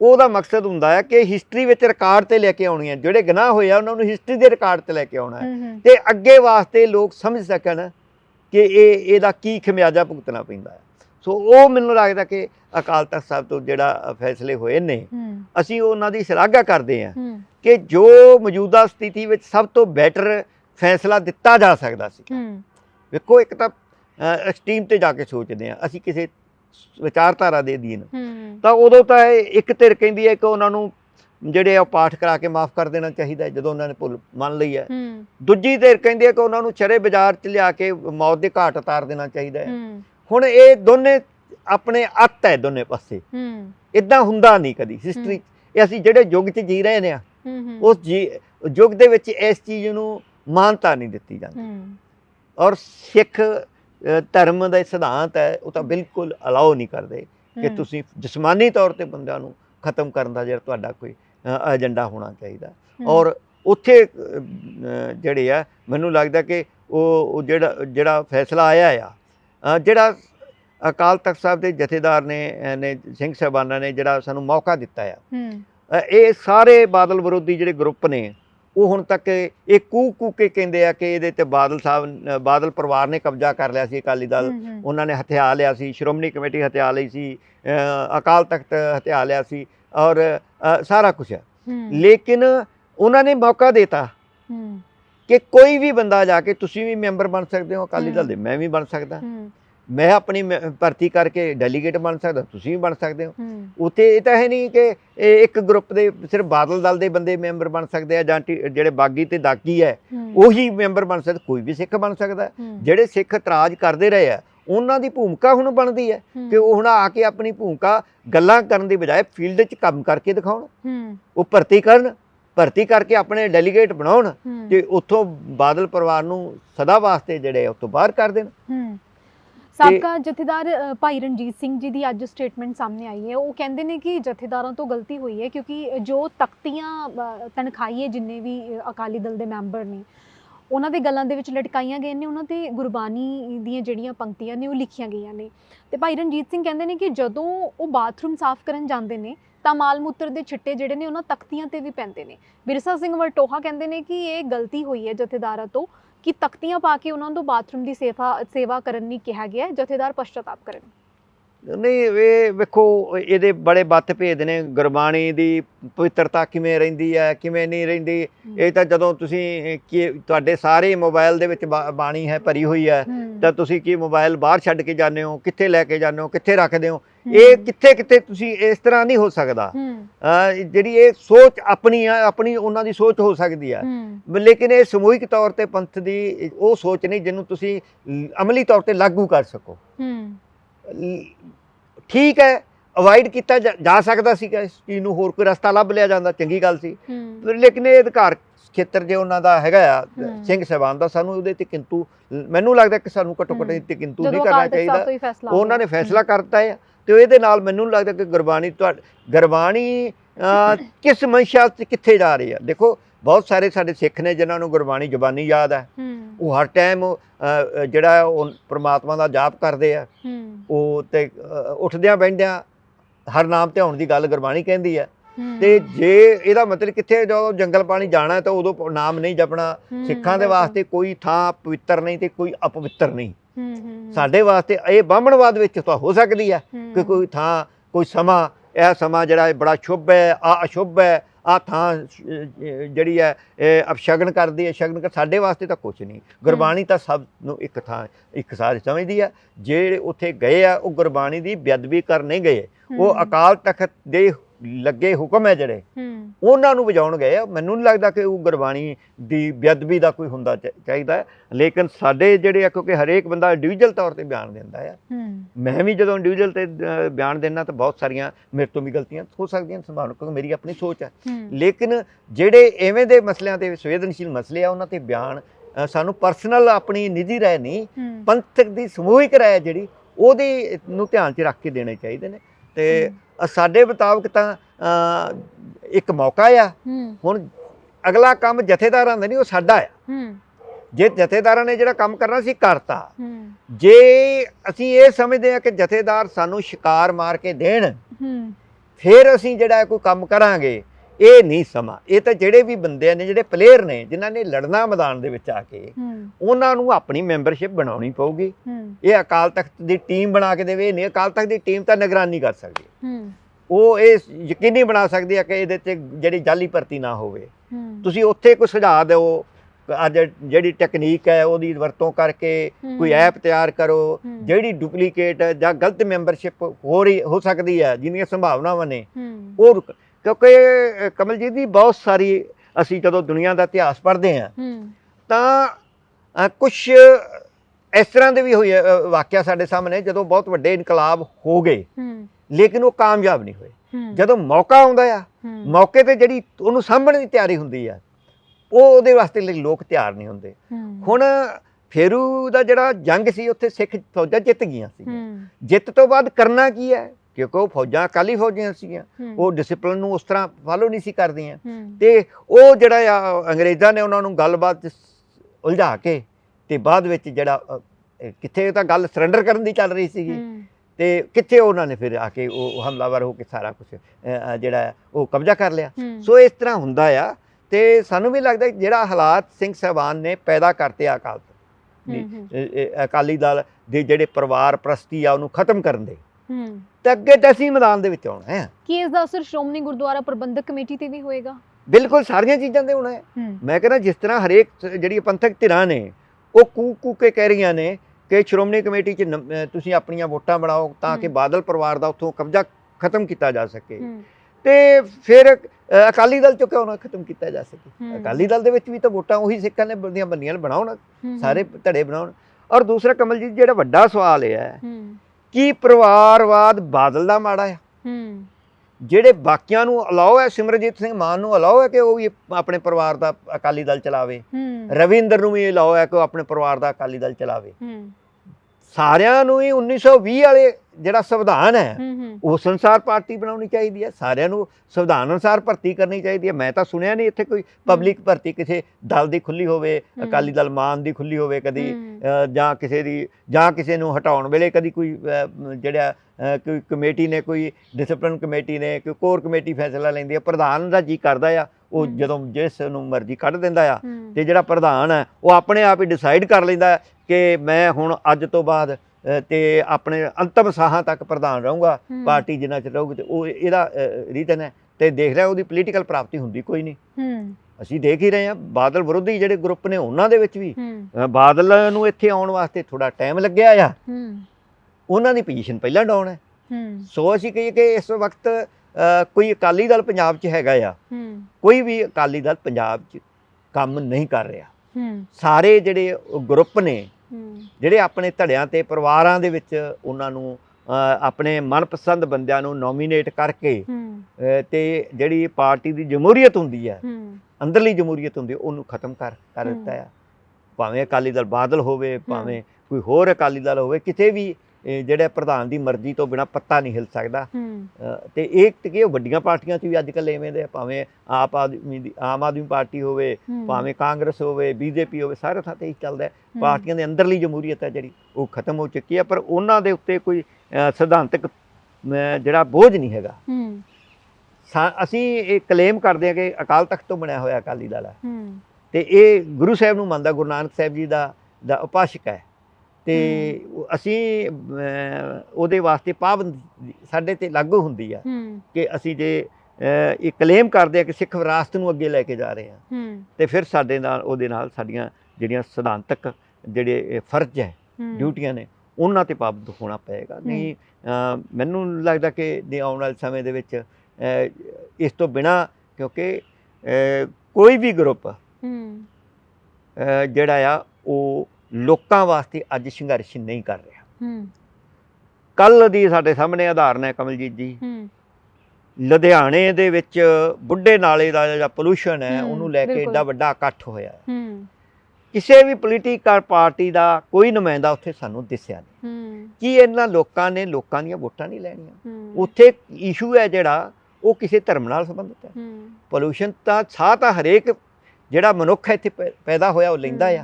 ਉਹਦਾ ਮਕਸਦ ਹੁੰਦਾ ਹੈ ਕਿ ਹਿਸਟਰੀ ਵਿੱਚ ਰਿਕਾਰਡ ਤੇ ਲੈ ਕੇ ਆਉਣੀ ਹੈ ਜਿਹੜੇ ਗੁਨਾਹ ਹੋਏ ਆ ਉਹਨਾਂ ਨੂੰ ਹਿਸਟਰੀ ਦੇ ਰਿਕਾਰਡ ਤੇ ਲੈ ਕੇ ਆਉਣਾ ਹੈ ਤੇ ਅੱਗੇ ਵਾਸਤੇ ਲੋਕ ਸਮਝ ਸਕਣ ਕਿ ਇਹ ਇਹਦਾ ਕੀ ਖਮਿਆਜਾ ਭੁਗਤਣਾ ਪੈਂਦਾ ਹੈ ਸੋ ਉਹ ਮੈਨੂੰ ਲੱਗਦਾ ਕਿ ਅਕਾਲ ਤਖਤ ਸਾਹਿਬ ਤੋਂ ਜਿਹੜਾ ਫੈਸਲੇ ਹੋਏ ਨੇ ਅਸੀਂ ਉਹਨਾਂ ਦੀ ਸ਼ਲਾਘਾ ਕਰਦੇ ਹੂੰ। ਕਿ ਜੋ ਮੌਜੂਦਾ ਸਥਿਤੀ ਵਿੱਚ ਸਭ ਤੋਂ ਬੈਟਰ ਫੈਸਲਾ ਦਿੱਤਾ ਜਾ ਸਕਦਾ ਸੀ। ਹੂੰ। ਵੇਖੋ ਇੱਕ ਤਾਂ ਐਕਸਟ੍ਰੀਮ ਤੇ ਜਾ ਕੇ ਸੋਚਦੇ ਹਾਂ। ਅਸੀਂ ਕਿਸੇ ਵਿਚਾਰਧਾਰਾ ਦੇ ਹੂੰ। ਤਾਂ ਉਦੋਂ ਤਾਂ ਇੱਕ ਧਿਰ ਕਹਿੰਦੀ ਹੈ ਕਿ ਉਹਨਾਂ ਨੂੰ ਜਿਹੜੇ ਆ ਉਹ ਪਾਠ ਕਰਾ ਕੇ ਮਾਫ ਕਰ ਦੇਣਾ ਚਾਹੀਦਾ ਜਦੋਂ ਉਹਨਾਂ ਨੇ ਭੁੱਲ ਮੰਨ ਲਈ ਹੈ। ਦੂਜੀ ਧਿਰ ਕਹਿੰਦੀ ਹੈ ਕਿ ਉਹਨਾਂ ਨੂੰ ਚਰੇ ਬਾਜ਼ਾਰ 'ਚ ਲਿਆ ਕੇ ਮੌਤ ਦੇ ਘਾਟ ਉਤਾਰ ਦੇਣਾ ਚਾਹੀਦਾ ਹੈ। ਹੁਣ ਇਹ ਦੋਨੇ ਆਪਣੇ ਅੱਤ ਹੈ ਦੋਨੇ ਪਾਸੇ। ਇਦਾਂ ਹੁੰਦਾ ਨਹੀਂ ਕਦੀ। ਹਿਸਟਰੀ ਇਹ ਅਸੀਂ ਜਿਹੜੇ ਯੁੱਗ 'ਚ ਜੀ ਰਹੇ ਨੇ ਆ ਉਸ ਯੁੱਗ ਦੇ ਵਿੱਚ ਇਸ ਚੀਜ਼ ਨੂੰ ਮਾਨਤਾ ਨਹੀਂ ਦਿੱਤੀ ਜਾਂਦੀ ਔਰ ਸਿੱਖ ਧਰਮ ਦਾ ਸਿਧਾਂਤ ਹੈ ਉਹ ਤਾਂ ਬਿਲਕੁਲ ਅਲਾਉ ਨਹੀਂ ਕਰਦੇ ਕਿ। ਤੁਸੀਂ ਜਿਸਮਾਨੀ ਤੌਰ ਤੇ ਬੰਦਿਆਂ ਨੂੰ ਖਤਮ ਕਰਨ ਦਾ ਜਿਹੜਾ ਤੁਹਾਡਾ ਕੋਈ ਏਜੰਡਾ ਹੋਣਾ ਚਾਹੀਦਾ। ਔਰ ਉੱਥੇ ਜਿਹੜੇ ਆ ਮੈਨੂੰ ਲੱਗਦਾ ਕਿ ਉਹ ਉਹ ਜਿਹੜਾ ਜਿਹੜਾ ਫੈਸਲਾ ਆਇਆ ਆ ਜਿਹੜਾ ਅਕਾਲ ਤਖਤ ਸਾਹਿਬ ਦੇ ਜਥੇਦਾਰ ਨੇ ਨੇ ਸਿੰਘ ਸਾਹਿਬਾਨਾਂ ਨੇ ਜਿਹੜਾ ਸਾਨੂੰ ਮੌਕਾ ਦਿੱਤਾ ਆ ਇਹ ਸਾਰੇ ਬਾਦਲ ਵਿਰੋਧੀ ਜਿਹੜੇ ਗਰੁੱਪ ਨੇ ਉਹ ਹੁਣ ਤੱਕ ਇਹ ਕੂ ਕੂ ਕੇ ਕਹਿੰਦੇ ਆ ਕਿ ਇਹਦੇ ਤੇ ਬਾਦਲ ਸਾਹਿਬ ਬਾਦਲ ਪਰਿਵਾਰ ਨੇ ਕਬਜ਼ਾ ਕਰ ਲਿਆ ਸੀ ਅਕਾਲੀ ਦਲ। ਉਹਨਾਂ ਨੇ ਹਥਿਆ ਲਿਆ ਸੀ ਸ਼੍ਰੋਮਣੀ ਕਮੇਟੀ ਹਥਿਆ ਲਈ ਸੀ ਅਕਾਲ ਤਖਤ ਹਥਿਆ ਲਿਆ ਸੀ ਔਰ ਸਾਰਾ ਕੁਝ ਹੈ। ਲੇਕਿਨ ਉਹਨਾਂ ਨੇ ਮੌਕਾ ਦਿੱਤਾ ਕਿ ਕੋਈ ਵੀ ਬੰਦਾ ਜਾ ਕੇ ਤੁਸੀਂ ਵੀ ਮੈਂਬਰ ਬਣ ਸਕਦੇ ਹੋ ਅਕਾਲੀ ਦਲ ਦੇ। ਮੈਂ ਵੀ ਬਣ ਸਕਦਾ। ਮੈਂ ਆਪਣੀ ਭਰਤੀ ਕਰਕੇ ਡੈਲੀਗੇਟ ਬਣ ਸਕਦਾ ਤੁਸੀਂ ਵੀ ਬਣ ਸਕਦੇ ਹੋ। ਉਤੇ ਇਹ ਤਾਂ ਹੈ ਨਹੀਂ ਕਿ ਇੱਕ ਗਰੁੱਪ ਦੇ ਸਿਰਫ ਬਾਦਲ ਦਲ ਦੇ ਬੰਦੇ ਮੈਂਬਰ ਬਣ ਸਕਦੇ ਆ ਜਾਂ ਜਿਹੜੇ ਬਾਗੀ ਤੇ ਦਾਗੀ ਹੈ ਉਹੀ ਮੈਂਬਰ ਬਣ ਸਕਦਾ ਕੋਈ ਵੀ ਸਿੱਖ ਬਣ ਸਕਦਾ। ਜਿਹੜੇ ਸਿੱਖ ਇਤਰਾਜ਼ ਕਰਦੇ ਰਹੇ ਆ ਉਹਨਾਂ ਦੀ ਭੂਮਿਕਾ ਹੁਣ ਬਣਦੀ ਹੈ। ਕਿ ਉਹ ਹੁਣ ਆ ਕੇ ਆਪਣੀ ਭੂਮਿਕਾ ਗੱਲਾਂ ਕਰਨ ਦੀ ਬਜਾਏ ਫੀਲਡ 'ਚ ਕੰਮ ਕਰਕੇ ਦਿਖਾਉਣ। ਉਹ ਭਰਤੀ ਕਰਨ ਭਰਤੀ ਕਰਕੇ ਆਪਣੇ ਡੈਲੀਗੇਟ ਬਣਾਉਣ ਤੇ ਉੱਥੋਂ ਬਾਦਲ ਪਰਿਵਾਰ ਨੂੰ ਸਦਾ ਵਾਸਤੇ ਜਿਹੜੇ ਆ ਉੱਥੋਂ ਬਾਹਰ ਕਰ ਦੇਣ। ਸਾਬਕਾ ਜਥੇਦਾਰ ਅ, ਭਾਈ ਰਣਜੀਤ ਸਿੰਘ ਜੀ ਦੀ ਅੱਜ ਸਟੇਟਮੈਂਟ ਸਾਹਮਣੇ ਆਈ ਹੈ। ਉਹ ਕਹਿੰਦੇ ਨੇ ਕਿ ਜਥੇਦਾਰਾਂ ਤੋਂ ਗਲਤੀ ਹੋਈ ਹੈ ਕਿਉਂਕਿ ਜੋ ਤਖਤੀਆਂ ਅ, ਤਨਖਾਹੀਏ ਜਿੰਨੇ ਵੀ ਅ, ਅਕਾਲੀ ਦਲ ਦੇ ਮੈਂਬਰ ਨੇ ਉਹਨਾਂ ਦੇ ਗੱਲਾਂ ਦੇ ਵਿੱਚ ਲਟਕਾਈਆਂ ਗਈਆਂ ਨੇ ਉਹਨਾਂ ਤੇ ਗੁਰਬਾਣੀ ਦੀਆਂ ਜਿਹੜੀਆਂ ਪੰਕਤੀਆਂ ਨੇ ਉਹ ਲਿਖੀਆਂ ਗਈਆਂ ਨੇ। ਤੇ ਭਾਈ ਰਣਜੀਤ ਸਿੰਘ ਕਹਿੰਦੇ ਨੇ ਕਿ ਜਦੋਂ ਉਹ ਬਾਥਰੂਮ ਸਾਫ਼ ਕਰਨ ਜਾਂਦੇ ਨੇ ਤਾਂ ਮਾਲ ਮੂਤਰ ਦੇ ਛਿੱਟੇ ਜਿਹੜੇ ਨੇ ਉਹਨਾਂ ਤਖਤੀਆਂ ਤੇ ਵੀ ਪੈਂਦੇ ਨੇ। ਬਿਰਸਾ ਸਿੰਘ ਵਲਟੋਹਾ ਕਹਿੰਦੇ ਨੇ ਕਿ ਇਹ ਗਲਤੀ ਹੋਈ ਹੈ ਜਥੇਦਾਰਾਂ ਤੋਂ। ਕਿ ਤਖਤੀਆਂ ਪਾ ਕੇ ਉਹਨਾਂ ਨੂੰ ਬਾਥਰੂਮ ਦੀ ਸੇਵਾ ਸੇਵਾ ਕਰਨ ਲਈ ਕਿਹਾ ਗਿਆ ਹੈ, ਜਥੇਦਾਰ ਪਛਤਾਪ ਕਰਨ। ਨਹੀਂ ਇਹ ਵੇਖੋ ਇਹਦੇ ਬੜੇ ਬੱਤ ਭੇਦ ਨੇ। ਗੁਰਬਾਣੀ ਦੀ ਪਵਿੱਤਰਤਾ ਕਿਵੇਂ ਰਹਿੰਦੀ ਹੈ ਕਿਵੇਂ ਨਹੀਂ ਰਹਿੰਦੀ? ਇਹ ਤਾਂ ਜਦੋਂ ਤੁਸੀਂ ਕੀ ਤੁਹਾਡੇ ਸਾਰੇ ਮੋਬਾਈਲ ਦੇ ਵਿੱਚ ਬਾਣੀ ਹੈ ਭਰੀ ਹੋਈ ਹੈ ਤਾਂ ਤੁਸੀਂ ਕੀ ਮੋਬਾਈਲ ਬਾਹਰ ਛੱਡ ਕੇ ਜਾਂਦੇ ਹੋ? ਕਿੱਥੇ ਲੈ ਕੇ ਜਾਂਦੇ ਹੋ? ਕਿੱਥੇ ਰੱਖਦੇ ਹੋ? ਇਹ ਕਿੱਥੇ ਕਿੱਥੇ ਤੁਸੀਂ ਇਸ ਤਰ੍ਹਾਂ ਨਹੀਂ ਹੋ ਸਕਦਾ। ਜਿਹੜੀ ਇਹ ਸੋਚ ਆਪਣੀ ਆ ਆਪਣੀ ਉਹਨਾਂ ਦੀ ਸੋਚ ਹੋ ਸਕਦੀ ਆ ਹੂੰ। ਲੇਕਿਨ ਇਹ ਸਮੂਹਿਕ ਤੌਰ ਤੇ ਪੰਥ ਦੀ ਉਹ ਸੋਚ ਨਹੀਂ ਜਿਹਨੂੰ ਤੁਸੀਂ ਅਮਲੀ ਤੌਰ ਤੇ ਲਾਗੂ ਕਰ ਸਕੋ। ਹੂੰ। ਠੀਕ ਹੈ ਅਵਾਇਡ ਕੀਤਾ ਜਾ- ਸਕਦਾ ਸੀਗਾ ਇਸ ਚੀਜ਼ ਨੂੰ ਹੋਰ ਕੋਈ ਰਸਤਾ ਲੱਭ ਲਿਆ ਜਾਂਦਾ ਚੰਗੀ ਗੱਲ ਸੀ। ਲੇਕਿਨ ਇਹ ਅਧਿਕਾਰ ਖੇਤਰ ਜੇ ਉਹਨਾਂ ਦਾ ਹੈਗਾ ਆ। ਸਿੰਘ ਸਾਹਿਬਾਨ ਦਾ ਸਾਨੂੰ ਉਹਦੇ ਤੇ ਕਿੰਤੂ ਮੈਨੂੰ ਲੱਗਦਾ ਕਿ ਸਾਨੂੰ ਘੱਟੋ ਘੱਟ ਤੇ ਕਿੰਤੂ ਨਹੀਂ ਕਰਨਾ ਚਾਹੀਦਾ। ਉਹਨਾਂ ਨੇ। ਫੈਸਲਾ ਕਰਤਾ ਹੈ ਤੇ ਇਹਦੇ ਨਾਲ ਮੈਨੂੰ ਲੱਗਦਾ ਕਿ ਗੁਰਬਾਣੀ ਤੁਹਾ ਗੁਰਬਾਣੀ ਕਿਸ ਮਨਸ਼ਾ ਤੇ ਕਿੱਥੇ ਜਾ ਰਹੇ ਆ? ਦੇਖੋ ਬਹੁਤ ਸਾਰੇ ਸਾਡੇ ਸਿੱਖ ਨੇ ਜਿਨ੍ਹਾਂ ਨੂੰ ਗੁਰਬਾਣੀ ਜ਼ੁਬਾਨੀ ਯਾਦ ਹੈ। ਉਹ ਹਰ ਟਾਈਮ ਜਿਹੜਾ ਉਹ ਪ੍ਰਮਾਤਮਾ ਦਾ ਜਾਪ ਕਰਦੇ ਆ। ਉਹ ਤੇ ਉੱਠਦਿਆਂ ਬੈਠਦਿਆਂ ਹਰ ਨਾਮ ਧਿਆਉਣ ਦੀ ਗੱਲ ਗੁਰਬਾਣੀ ਕਹਿੰਦੀ ਹੈ। ਤੇ ਜੇ ਇਹਦਾ ਮਤਲਬ ਕਿੱਥੇ ਜਦੋਂ ਜੰਗਲ ਪਾਣੀ ਜਾਣਾ ਤਾਂ ਉਦੋਂ ਨਾਮ ਨਹੀਂ ਜਪਣਾ। ਸਿੱਖਾਂ ਦੇ। ਵਾਸਤੇ ਕੋਈ ਥਾਂ ਪਵਿੱਤਰ ਨਹੀਂ ਤੇ ਕੋਈ ਅਪਵਿੱਤਰ ਨਹੀਂ। ਸਾਡੇ ਵਾਸਤੇ ਇਹ ਬਾਹਮਣਵਾਦ ਵਿੱਚ ਤਾਂ ਹੋ ਸਕਦੀ ਹੈ ਕਿ ਕੋਈ ਥਾਂ ਕੋਈ ਸਮਾਂ ਇਹ ਸਮਾਂ ਜਿਹੜਾ ਬੜਾ ਸ਼ੁਭ ਹੈ ਆ ਅਸ਼ੁਭ ਹੈ ਆ ਥਾਂ ਜਿਹੜੀ ਹੈ ਅਪਸ਼ਗਨ ਕਰਦੀ ਹੈ ਸ਼ਗਨ ਕਰ ਸਾਡੇ ਵਾਸਤੇ ਤਾਂ ਕੁਝ ਨਹੀਂ। ਗੁਰਬਾਣੀ ਤਾਂ ਸਭ ਨੂੰ ਇੱਕ ਥਾਂ ਇੱਕ ਸਾਰ ਸਮਝਦੀ ਹੈ ਜਿਹੜੇ ਉੱਥੇ ਗਏ ਆ ਉਹ ਗੁਰਬਾਣੀ ਦੀ ਬੇਅਦਬੀ ਕਰ ਨਹੀਂ ਗਏ। ਉਹ ਅਕਾਲ ਤਖਤ ਦੇ ਲੱਗੇ ਹੁਕਮ ਹੈ ਜਿਹੜੇ ਹੂੰ। ਉਹਨਾਂ ਨੂੰ ਵਜਾਉਣ ਗਏ ਆ। ਮੈਨੂੰ ਨਹੀਂ ਲੱਗਦਾ ਕਿ ਉਹ ਗੁਰਬਾਣੀ ਦੀ ਬੇਅਦਬੀ ਦਾ ਕੋਈ ਹੁੰਦਾ ਚਾਹੀਦਾ। ਲੇਕਿਨ ਸਾਡੇ ਜਿਹੜੇ ਆ ਕਿਉਂਕਿ ਹਰੇਕ ਬੰਦਾ ਇੰਡੀਵਿਜੂਅਲ ਤੌਰ ਤੇ ਬਿਆਨ ਦਿੰਦਾ ਹੈ ਹੂੰ। ਮੈਂ ਵੀ ਜਦੋਂ ਇੰਡੀਵਿਜੂਅਲ ਤੇ ਬਿਆਨ ਦੇਣਾ ਤਾਂ ਬਹੁਤ ਸਾਰੀਆਂ ਮੇਰੇ ਤੋਂ ਵੀ ਗਲਤੀਆਂ ਹੋ ਸਕਦੀਆਂ ਸੰਭਾਵਨਾ ਕਿਉਂਕਿ ਮੇਰੀ ਆਪਣੀ ਸੋਚ ਹੈ। ਲੇਕਿਨ ਜਿਹੜੇ ਐਵੇਂ ਦੇ ਮਸਲਿਆਂ ਤੇ ਸੰਵੇਦਨਸ਼ੀਲ ਮਸਲੇ ਆ ਉਹਨਾਂ ਤੇ ਬਿਆਨ ਸਾਨੂੰ ਪਰਸਨਲ ਆਪਣੀ ਨਿੱਜੀ ਰਾਏ ਨਹੀਂ ਪੰਥਕ ਦੀ ਸਮੂਹਿਕ ਰਾਏ ਜਿਹੜੀ ਉਹਦੇ ਨੂੰ ਧਿਆਨ 'ਚ ਰੱਖ ਕੇ ਦੇਣੇ ਚਾਹੀਦੇ ਨੇ। ਤੇ ਸਾਡੇ ਮੁਤਾਬਕ ਤਾਂ ਇੱਕ ਮੌਕਾ ਆ। ਹੁਣ ਅਗਲਾ ਕੰਮ ਜਥੇਦਾਰਾਂ ਦਾ ਨਹੀਂ ਉਹ ਸਾਡਾ ਆ। ਜੇ ਜਥੇਦਾਰਾਂ ਨੇ ਜਿਹੜਾ ਕੰਮ ਕਰਨਾ ਸੀ ਕਰਤਾ। ਜੇ ਅਸੀਂ ਇਹ ਸਮਝਦੇ ਹਾਂ ਕਿ ਜਥੇਦਾਰ ਸਾਨੂੰ ਸ਼ਿਕਾਰ ਮਾਰ ਕੇ ਦੇਣ ਫਿਰ ਅਸੀਂ ਜਿਹੜਾ ਕੋਈ ਕੰਮ ਕਰਾਂਗੇ ਇਹ ਨਹੀਂ ਸਮਾਂ। ਇਹ ਤਾਂ ਜਿਹੜੇ ਵੀ ਬੰਦੇ ਨੇ ਜਿਹੜੇ ਪਲੇਅਰ ਨੇ ਜਿਨ੍ਹਾਂ ਨੇ ਲੜਨਾ ਮੈਦਾਨ ਦੇ ਵਿੱਚ ਆ ਕੇ ਉਹਨਾਂ ਨੂੰ ਆਪਣੀ ਮੈਂਬਰਸ਼ਿਪ ਬਣਾਉਣੀ ਪਊਗੀ। ਇਹ ਅਕਾਲ ਤਖਤ ਦੀ ਟੀਮ ਬਣਾ ਕੇ ਦੇਵੇ ਨਹੀਂ ਅਕਾਲ ਤਖਤ ਦੀ ਟੀਮ ਤਾਂ ਨਿਗਰਾਨੀ ਕਰ ਸਕਦੀ। ਉਹ ਇਹ ਯਕੀਨੀ ਬਣਾ ਸਕਦੀ ਹੈ ਕਿ ਇਹਦੇ ਤੇ ਜਿਹੜੀ ਜਾਲੀ ਭਰਤੀ ਨਾ ਹੋਵੇ। ਹੂੰ। ਤੁਸੀਂ ਉੱਥੇ ਕੋਈ ਸੁਝਾਅ ਦਿਓ ਅੱਜ ਜਿਹੜੀ ਟੈਕਨੀਕ ਹੈ ਉਹਦੀ ਵਰਤੋਂ ਕਰਕੇ ਕੋਈ ਐਪ ਤਿਆਰ ਕਰੋ ਹੂੰ। ਜਿਹੜੀ ਡੁਪਲੀਕੇਟ ਜਾਂ ਗਲਤ ਮੈਂਬਰਸ਼ਿਪ ਹੋ ਰਹੀ ਹੋ ਸਕਦੀ ਹੈ ਜਿੰਨੀਆਂ ਸੰਭਾਵਨਾਵਾਂ ਨੇ। ਹੂੰ। ਉਹ ਕਿਉਂਕਿ ਕਮਲਜੀਤ ਦੀ ਬਹੁਤ ਸਾਰੀ ਅਸੀਂ ਜਦੋਂ ਦੁਨੀਆ ਦਾ ਇਤਿਹਾਸ ਪੜ੍ਹਦੇ ਹਾਂ ਹੂੰ। ਤਾਂ ਕੁਝ ਇਸ ਤਰ੍ਹਾਂ ਦੇ ਵੀ ਹੋਏ ਵਾਕਿਆ ਸਾਡੇ ਸਾਹਮਣੇ ਜਦੋਂ ਬਹੁਤ ਵੱਡੇ ਇਨਕਲਾਬ ਹੋ ਗਏ। ਹੂੰ। ਲੇਕਿਨ ਉਹ ਕਾਮਯਾਬ ਨਹੀਂ ਹੋਏ। ਜਦੋਂ ਮੌਕਾ ਆਉਂਦਾ ਆ ਮੌਕੇ ਤੇ ਜਿਹੜੀ ਉਹਨੂੰ ਸਾਂਭਣ ਦੀ ਤਿਆਰੀ ਹੁੰਦੀ ਆ ਉਹ ਉਹਦੇ ਵਾਸਤੇ ਲੋਕ ਤਿਆਰ ਨਹੀਂ ਹੁੰਦੇ। ਹੁਣ ਫੇਰੂ ਦਾ ਜਿਹੜਾ ਜੰਗ ਸੀ ਉੱਥੇ ਸਿੱਖ ਫੌਜਾਂ ਜਿੱਤ ਗਈਆਂ ਸੀ। ਜਿੱਤ ਤੋਂ ਬਾਅਦ ਕਰਨਾ ਕੀ ਹੈ ਕਿਉਂਕਿ ਉਹ ਫੌਜਾਂ ਅਕਾਲੀ ਫੌਜੀਆਂ ਸੀਗੀਆਂ। ਉਹ ਡਿਸਪਲਿਨ ਨੂੰ ਉਸ ਤਰ੍ਹਾਂ ਫਾਲੋ ਨਹੀਂ ਸੀ ਕਰਦੀਆਂ। ਤੇ ਉਹ ਜਿਹੜਾ ਆ ਅੰਗਰੇਜ਼ਾਂ ਨੇ ਉਹਨਾਂ ਨੂੰ ਗੱਲਬਾਤ ਉਲਝਾ ਕੇ ਤੇ ਬਾਅਦ ਵਿੱਚ ਜਿਹੜਾ ਕਿੱਥੇ ਤਾਂ ਗੱਲ ਸਰੈਂਡਰ ਕਰਨ ਦੀ ਚੱਲ ਰਹੀ ਸੀਗੀ। ਤੇ ਕਿੱਥੇ ਉਹਨਾਂ ਨੇ ਫਿਰ ਆ ਕੇ ਉਹ ਹਮਲਾਵਰ ਹੋ ਕੇ ਸਾਰਾ ਕੁਝ ਜਿਹੜਾ ਉਹ ਕਬਜ਼ਾ ਕਰ ਲਿਆ। ਸੋ ਇਸ ਤਰ੍ਹਾਂ ਹੁੰਦਾ ਆ ਤੇ ਸਾਨੂੰ ਵੀ ਲੱਗਦਾ ਜਿਹੜਾ ਹਾਲਾਤ ਸਿੰਘ ਸਾਹਿਬਾਨ ਨੇ ਪੈਦਾ ਕਰਤੇ ਆ ਅਕਾਲ ਅਕਾਲੀ ਦਲ ਦੇ ਜਿਹੜੇ ਪਰਿਵਾਰ ਪ੍ਰਸਤੀ ਆ ਉਹਨੂੰ ਖਤਮ ਕਰਨ ਦੇ। ਹੂੰ। ਤੇ ਅੱਗੇ ਅਸੀਂ ਮੈਦਾਨ ਦੇ ਵਿੱਚ ਆਉਣਾ ਹੈ। ਕੀ ਇਸ ਦਾ ਅਸਰ ਸ਼੍ਰੋਮਣੀ ਗੁਰਦੁਆਰਾ ਪ੍ਰਬੰਧਕ ਕਮੇਟੀ ਤੇ ਵੀ ਹੋਏਗਾ? ਬਿਲਕੁਲ ਸਾਰੀਆਂ ਚੀਜ਼ਾਂ ਤੇ ਹੋਣਾ ਹੈ। ਮੈਂ ਕਹਿੰਦਾ ਜਿਸ ਤਰ੍ਹਾਂ ਹਰੇਕ ਜਿਹੜੀ ਪੰਥਕ ਧਿਰਾਂ ਨੇ ਉਹ ਕੂ ਕੂ ਕੇ ਕਹਿ ਰਹੀਆਂ ਨੇ ਕਿ ਸ਼੍ਰੋਮਣੀ ਕਮੇਟੀ 'ਚ ਤੁਸੀਂ ਆਪਣੀਆਂ ਵੋਟਾਂ ਬਣਾਓ ਤਾਂ ਕਿ। ਬਾਦਲ ਪਰਿਵਾਰ ਦਾ ਉੱਥੋਂ ਕਬਜ਼ਾ ਖਤਮ ਕੀਤਾ ਜਾ ਸਕੇ। ਤੇ ਫਿਰ ਅਕਾਲੀ ਦਲ 'ਚੋਂ ਕਿਉਂ ਨਾ ਖਤਮ ਕੀਤਾ ਜਾ ਸਕੇ। ਅਕਾਲੀ ਦਲ ਦੇ ਵਿੱਚ ਵੀ ਤਾਂ ਵੋਟਾਂ ਉਹੀ ਸਿੱਖਾਂ ਨੇ ਦੀਆਂ ਬੰਦੀਆਂ ਬਣਾਉਣ ਹੂੰ, ਸਾਰੇ ਧੜੇ ਬਣਾਉਣ। ਔਰ ਦੂਸਰਾ ਕਮਲਜੀਤ ਜਿਹੜਾ ਵੱਡਾ ਸਵਾਲ ਇਹ ਹੈ ਕਿ ਪਰਿਵਾਰਵਾਦ ਬਾਦਲ ਦਾ ਮਾੜਾ ਹੂੰ। ਜਿਹੜੇ ਬਾਕੀਆਂ ਨੂੰ ਅਲਾਓ ਹੈ ਸਿਮਰਜੀਤ ਸਿੰਘ ਮਾਨ ਨੂੰ ਅਲਾਓ ਹੈ ਕਿ ਉਹ ਵੀ ਆਪਣੇ ਪਰਿਵਾਰ ਦਾ ਅਕਾਲੀ ਦਲ ਚਲਾਵੇ? ਹੂੰ। ਰਵਿੰਦਰ ਨੂੰ ਵੀ ਅਲਾਓ ਹੈ ਕਿ ਉਹ ਆਪਣੇ ਪਰਿਵਾਰ ਦਾ ਅਕਾਲੀ ਦਲ ਚਲਾਵੇ? ਹੂੰ। ਸਾਰਿਆਂ ਨੂੰ ਹੀ 1920 ਵਾਲੇ ਜਿਹੜਾ ਸੰਵਿਧਾਨ ਹੈ ਹੂੰ ਹੂੰ। ਉਸ ਅਨੁਸਾਰ ਪਾਰਟੀ ਬਣਾਉਣੀ ਚਾਹੀਦੀ ਹੈ। ਸਾਰਿਆਂ ਨੂੰ ਸੰਵਿਧਾਨ ਅਨੁਸਾਰ ਭਰਤੀ ਕਰਨੀ ਚਾਹੀਦੀ ਹੈ। ਮੈਂ ਤਾਂ ਸੁਣਿਆ ਨਹੀਂ ਇੱਥੇ ਕੋਈ ਪਬਲਿਕ ਭਰਤੀ ਕਿਸੇ ਦਲ ਦੀ ਖੁੱਲੀ ਹੋਵੇ। ਅਕਾਲੀ ਦਲ ਮਾਨ ਦੀ ਖੁੱਲੀ ਹੋਵੇ ਕਦੀ ਜਾਂ ਕਿਸੇ ਦੀ ਜਾਂ ਕਿਸੇ ਨੂੰ ਹਟਾਉਣ ਵੇਲੇ ਕਦੀ ਕੋਈ ਜਿਹੜਾ ਕੋਈ ਕਮੇਟੀ ਨੇ ਕੋਈ ਡਿਸਪਲਿਨ ਕਮੇਟੀ ਨੇ ਕੋਈ ਕੋਰ ਕਮੇਟੀ ਫੈਸਲਾ ਲੈਂਦੀ ਹੈ ਪ੍ਰਧਾਨ ਦਾ ਜੀ ਕਰਦਾ ਆ ਉਹ। ਜਦੋਂ ਜਿਸ ਨੂੰ ਮਰਜ਼ੀ ਕੱਢ ਦਿੰਦਾ ਆ ਤੇ ਜਿਹੜਾ ਪ੍ਰਧਾਨ ਹੈ ਉਹ ਆਪਣੇ ਆਪ ਹੀ ਡਿਸਾਈਡ ਕਰ ਲੈਂਦਾ ਕਿ ਮੈਂ ਹੁਣ ਅੱਜ ਤੋਂ ਬਾਅਦ ਤੇ ਆਪਣੇ ਅੰਤਮ ਸਾਹਾਂ ਤੱਕ ਪ੍ਰਧਾਨ ਰਹੂੰਗਾ ਪਾਰਟੀ ਜਿੰਨਾ ਚਿਰ ਰਹੂਗੀ ਤੇ ਉਹ ਇਹਦਾ ਰੀਜ਼ਨ ਹੈ। ਤੇ ਦੇਖ ਰਿਹਾ ਉਹਦੀ ਪੋਲੀਟੀਕਲ ਪ੍ਰਾਪਤੀ ਹੁੰਦੀ ਕੋਈ ਨਹੀਂ। ਹੂੰ। ਅਸੀਂ ਦੇਖ ਹੀ ਰਹੇ ਹਾਂ ਬਾਦਲ ਵਿਰੋਧੀ ਜਿਹੜੇ ਗਰੁੱਪ ਨੇ ਉਹਨਾਂ ਦੇ ਵਿੱਚ ਵੀ ਬਾਦਲ ਨੂੰ ਇੱਥੇ ਆਉਣ ਵਾਸਤੇ ਥੋੜਾ ਟਾਈਮ ਲੱਗਿਆ ਆ। ਹੂੰ। ਉਹਨਾਂ ਦੀ ਪੋਜੀਸ਼ਨ ਪਹਿਲਾਂ ਡਾਊਨ ਹੈ। ਹੂੰ। ਸੋ ਅਸੀਂ ਕਹੀਏ ਕਿ ਇਸ ਵਕਤ ਕੋਈ ਅਕਾਲੀ ਦਲ ਪੰਜਾਬ 'ਚ ਹੈਗਾ ਆ। ਹੂੰ। ਕੋਈ ਵੀ ਅਕਾਲੀ ਦਲ ਪੰਜਾਬ 'ਚ ਕੰਮ ਨਹੀਂ ਕਰ ਰਿਹਾ। ਸਾਰੇ ਜਿਹੜੇ ਗਰੁੱਪ ਨੇ ਜਿਹੜੇ ਆਪਣੇ ਧੜਿਆਂ ਤੇ ਪਰਿਵਾਰਾਂ ਦੇ ਵਿੱਚ ਉਹਨਾਂ ਨੂੰ ਆਪਣੇ ਮਨਪਸੰਦ ਬੰਦਿਆਂ ਨੂੰ ਨੋਮੀਨੇਟ ਕਰਕੇ ਹੂੰ। ਤੇ ਜਿਹੜੀ ਪਾਰਟੀ ਦੀ ਜਮਹੂਰੀਅਤ ਹੁੰਦੀ ਹੈ ਹੂੰ। ਅੰਦਰਲੀ ਜਮਹੂਰੀਅਤ ਹੁੰਦੀ ਹੈ, ਉਹਨੂੰ ਖਤਮ ਕਰ ਕਰ ਦਿੱਤਾ ਆ ਭਾਵੇਂ ਅਕਾਲੀ ਦਲ ਬਾਦਲ ਹੋਵੇ ਭਾਵੇਂ ਕੋਈ ਹੋਰ ਅਕਾਲੀ ਦਲ ਹੋਵੇ ਕਿਤੇ ਵੀ ਜਿਹੜੇ ਪ੍ਰਧਾਨ ਦੀ ਮਰਜ਼ੀ ਤੋਂ ਬਿਨਾ ਪੱਤਾ ਨਹੀਂ ਹਿਲ ਸਕਦਾ। ਤੇ ਇਹ ਕੀ ਵੱਡੀਆਂ ਪਾਰਟੀਆਂ 'ਚ ਵੀ ਅੱਜ ਕੱਲ੍ਹ ਐਵੇਂ ਦੇ ਭਾਵੇਂ ਆਪ ਆਦਮੀ ਦੀ ਆਮ ਆਦਮੀ ਪਾਰਟੀ ਹੋਵੇ ਭਾਵੇਂ ਕਾਂਗਰਸ ਹੋਵੇ ਬੀਜੇਪੀ ਹੋਵੇ ਸਾਰੇ ਥਾਂ ਤੇ ਹੀ। ਚੱਲਦਾ ਪਾਰਟੀਆਂ ਦੇ ਅੰਦਰਲੀ ਜਮਹੂਰੀਅਤ ਹੈ ਜਿਹੜੀ ਉਹ ਖਤਮ ਹੋ ਚੁੱਕੀ ਹੈ ਪਰ ਉਹਨਾਂ ਦੇ ਉੱਤੇ ਕੋਈ ਸਿਧਾਂਤਕ ਜਿਹੜਾ ਬੋਝ ਨਹੀਂ ਹੈਗਾ। ਅਸੀਂ ਇਹ ਕਲੇਮ ਕਰਦੇ ਹਾਂ ਕਿ ਅਕਾਲ ਤਖਤ ਤੋਂ ਬਣਿਆ ਹੋਇਆ ਅਕਾਲੀ ਦਲ ਹੈ। ਹੂੰ। ਤੇ ਇਹ ਗੁਰੂ ਸਾਹਿਬ ਨੂੰ ਮੰਨਦਾ ਗੁਰੂ ਨਾਨਕ ਸਾਹਿਬ ਜੀ ਦਾ ਦਾ ਉਪਾਸ਼ਕ ਹੈ। ਤੇ ਅਸੀਂ ਉਹਦੇ ਵਾਸਤੇ ਪਾਬੰਦੀ ਸਾਡੇ ਤੇ ਲਾਗੂ ਹੁੰਦੀ ਆ ਕਿ ਅਸੀਂ ਜੇ ਇਹ ਕਲੇਮ ਕਰਦੇ ਆ ਕਿ ਸਿੱਖ ਵਿਰਾਸਤ ਨੂੰ ਅੱਗੇ ਲੈ ਕੇ ਜਾ ਰਹੇ ਹੂੰ। ਤੇ ਫਿਰ ਸਾਡੇ ਨਾਲ ਉਹਦੇ ਨਾਲ ਸਾਡੀਆਂ ਜਿਹੜੀਆਂ ਸਿਧਾਂਤਕ ਜਿਹੜੇ ਫਰਜ਼ ਹੈ ਡਿਊਟੀਆਂ ਨੇ ਉਹਨਾਂ ਤੇ ਪਾਬੰਦ ਹੋਣਾ ਪਏਗਾ। ਨਹੀਂ ਮੈਨੂੰ ਲੱਗਦਾ ਕਿ ਦੇ ਆਉਣ ਵਾਲੇ ਸਮੇਂ ਦੇ ਵਿੱਚ ਇਸ ਤੋਂ ਬਿਨਾ ਕਿਉਂਕਿ ਕੋਈ ਵੀ ਗਰੁੱਪ ਜਿਹੜਾ ਆ ਉਹ ਲੋਕਾਂ ਵਾਸਤੇ ਅੱਜ ਸੰਘਰਸ਼ ਨਹੀਂ ਕਰ ਰਿਹਾ। ਹੂੰ। ਕੱਲ ਦੀ ਸਾਡੇ ਸਾਹਮਣੇ ਉਦਾਹਰਨ ਹੈ ਕਮਲਜੀਤ ਜੀ। ਹੂੰ। ਲੁਧਿਆਣੇ ਦੇ ਵਿੱਚ ਬੁੱਢੇ ਨਾਲੇ ਦਾ ਜਿਹੜਾ ਪੋਲੂਸ਼ਨ ਹੈ ਉਹਨੂੰ ਲੈ ਕੇ। ਏਡਾ ਵੱਡਾ ਇਕੱਠ ਹੋਇਆ ਹੈ। ਕਿਸੇ ਵੀ ਪੋਲੀਟੀਕਲ ਪਾਰਟੀ ਦਾ ਕੋਈ ਨੁਮਾਇੰਦਾ ਉੱਥੇ ਸਾਨੂੰ ਦਿਸਿਆ ਨਹੀਂ। ਹੂੰ। ਕੀ ਇਹਨਾਂ ਲੋਕਾਂ ਨੇ ਲੋਕਾਂ ਦੀਆਂ ਵੋਟਾਂ ਨਹੀਂ ਲੈਣੀਆਂ? ਉੱਥੇ ਇਸ਼ੂ ਹੈ ਜਿਹੜਾ ਉਹ ਕਿਸੇ ਧਰਮ ਨਾਲ ਸੰਬੰਧਿਤ ਹੈ। ਪੋਲੂਸ਼ਨ ਤਾਂ ਸਾਹ ਤਾਂ ਹਰੇਕ ਜਿਹੜਾ ਮਨੁੱਖ ਇੱਥੇ ਪੈਦਾ ਹੋਇਆ ਉਹ ਲੈਂਦਾ ਆ।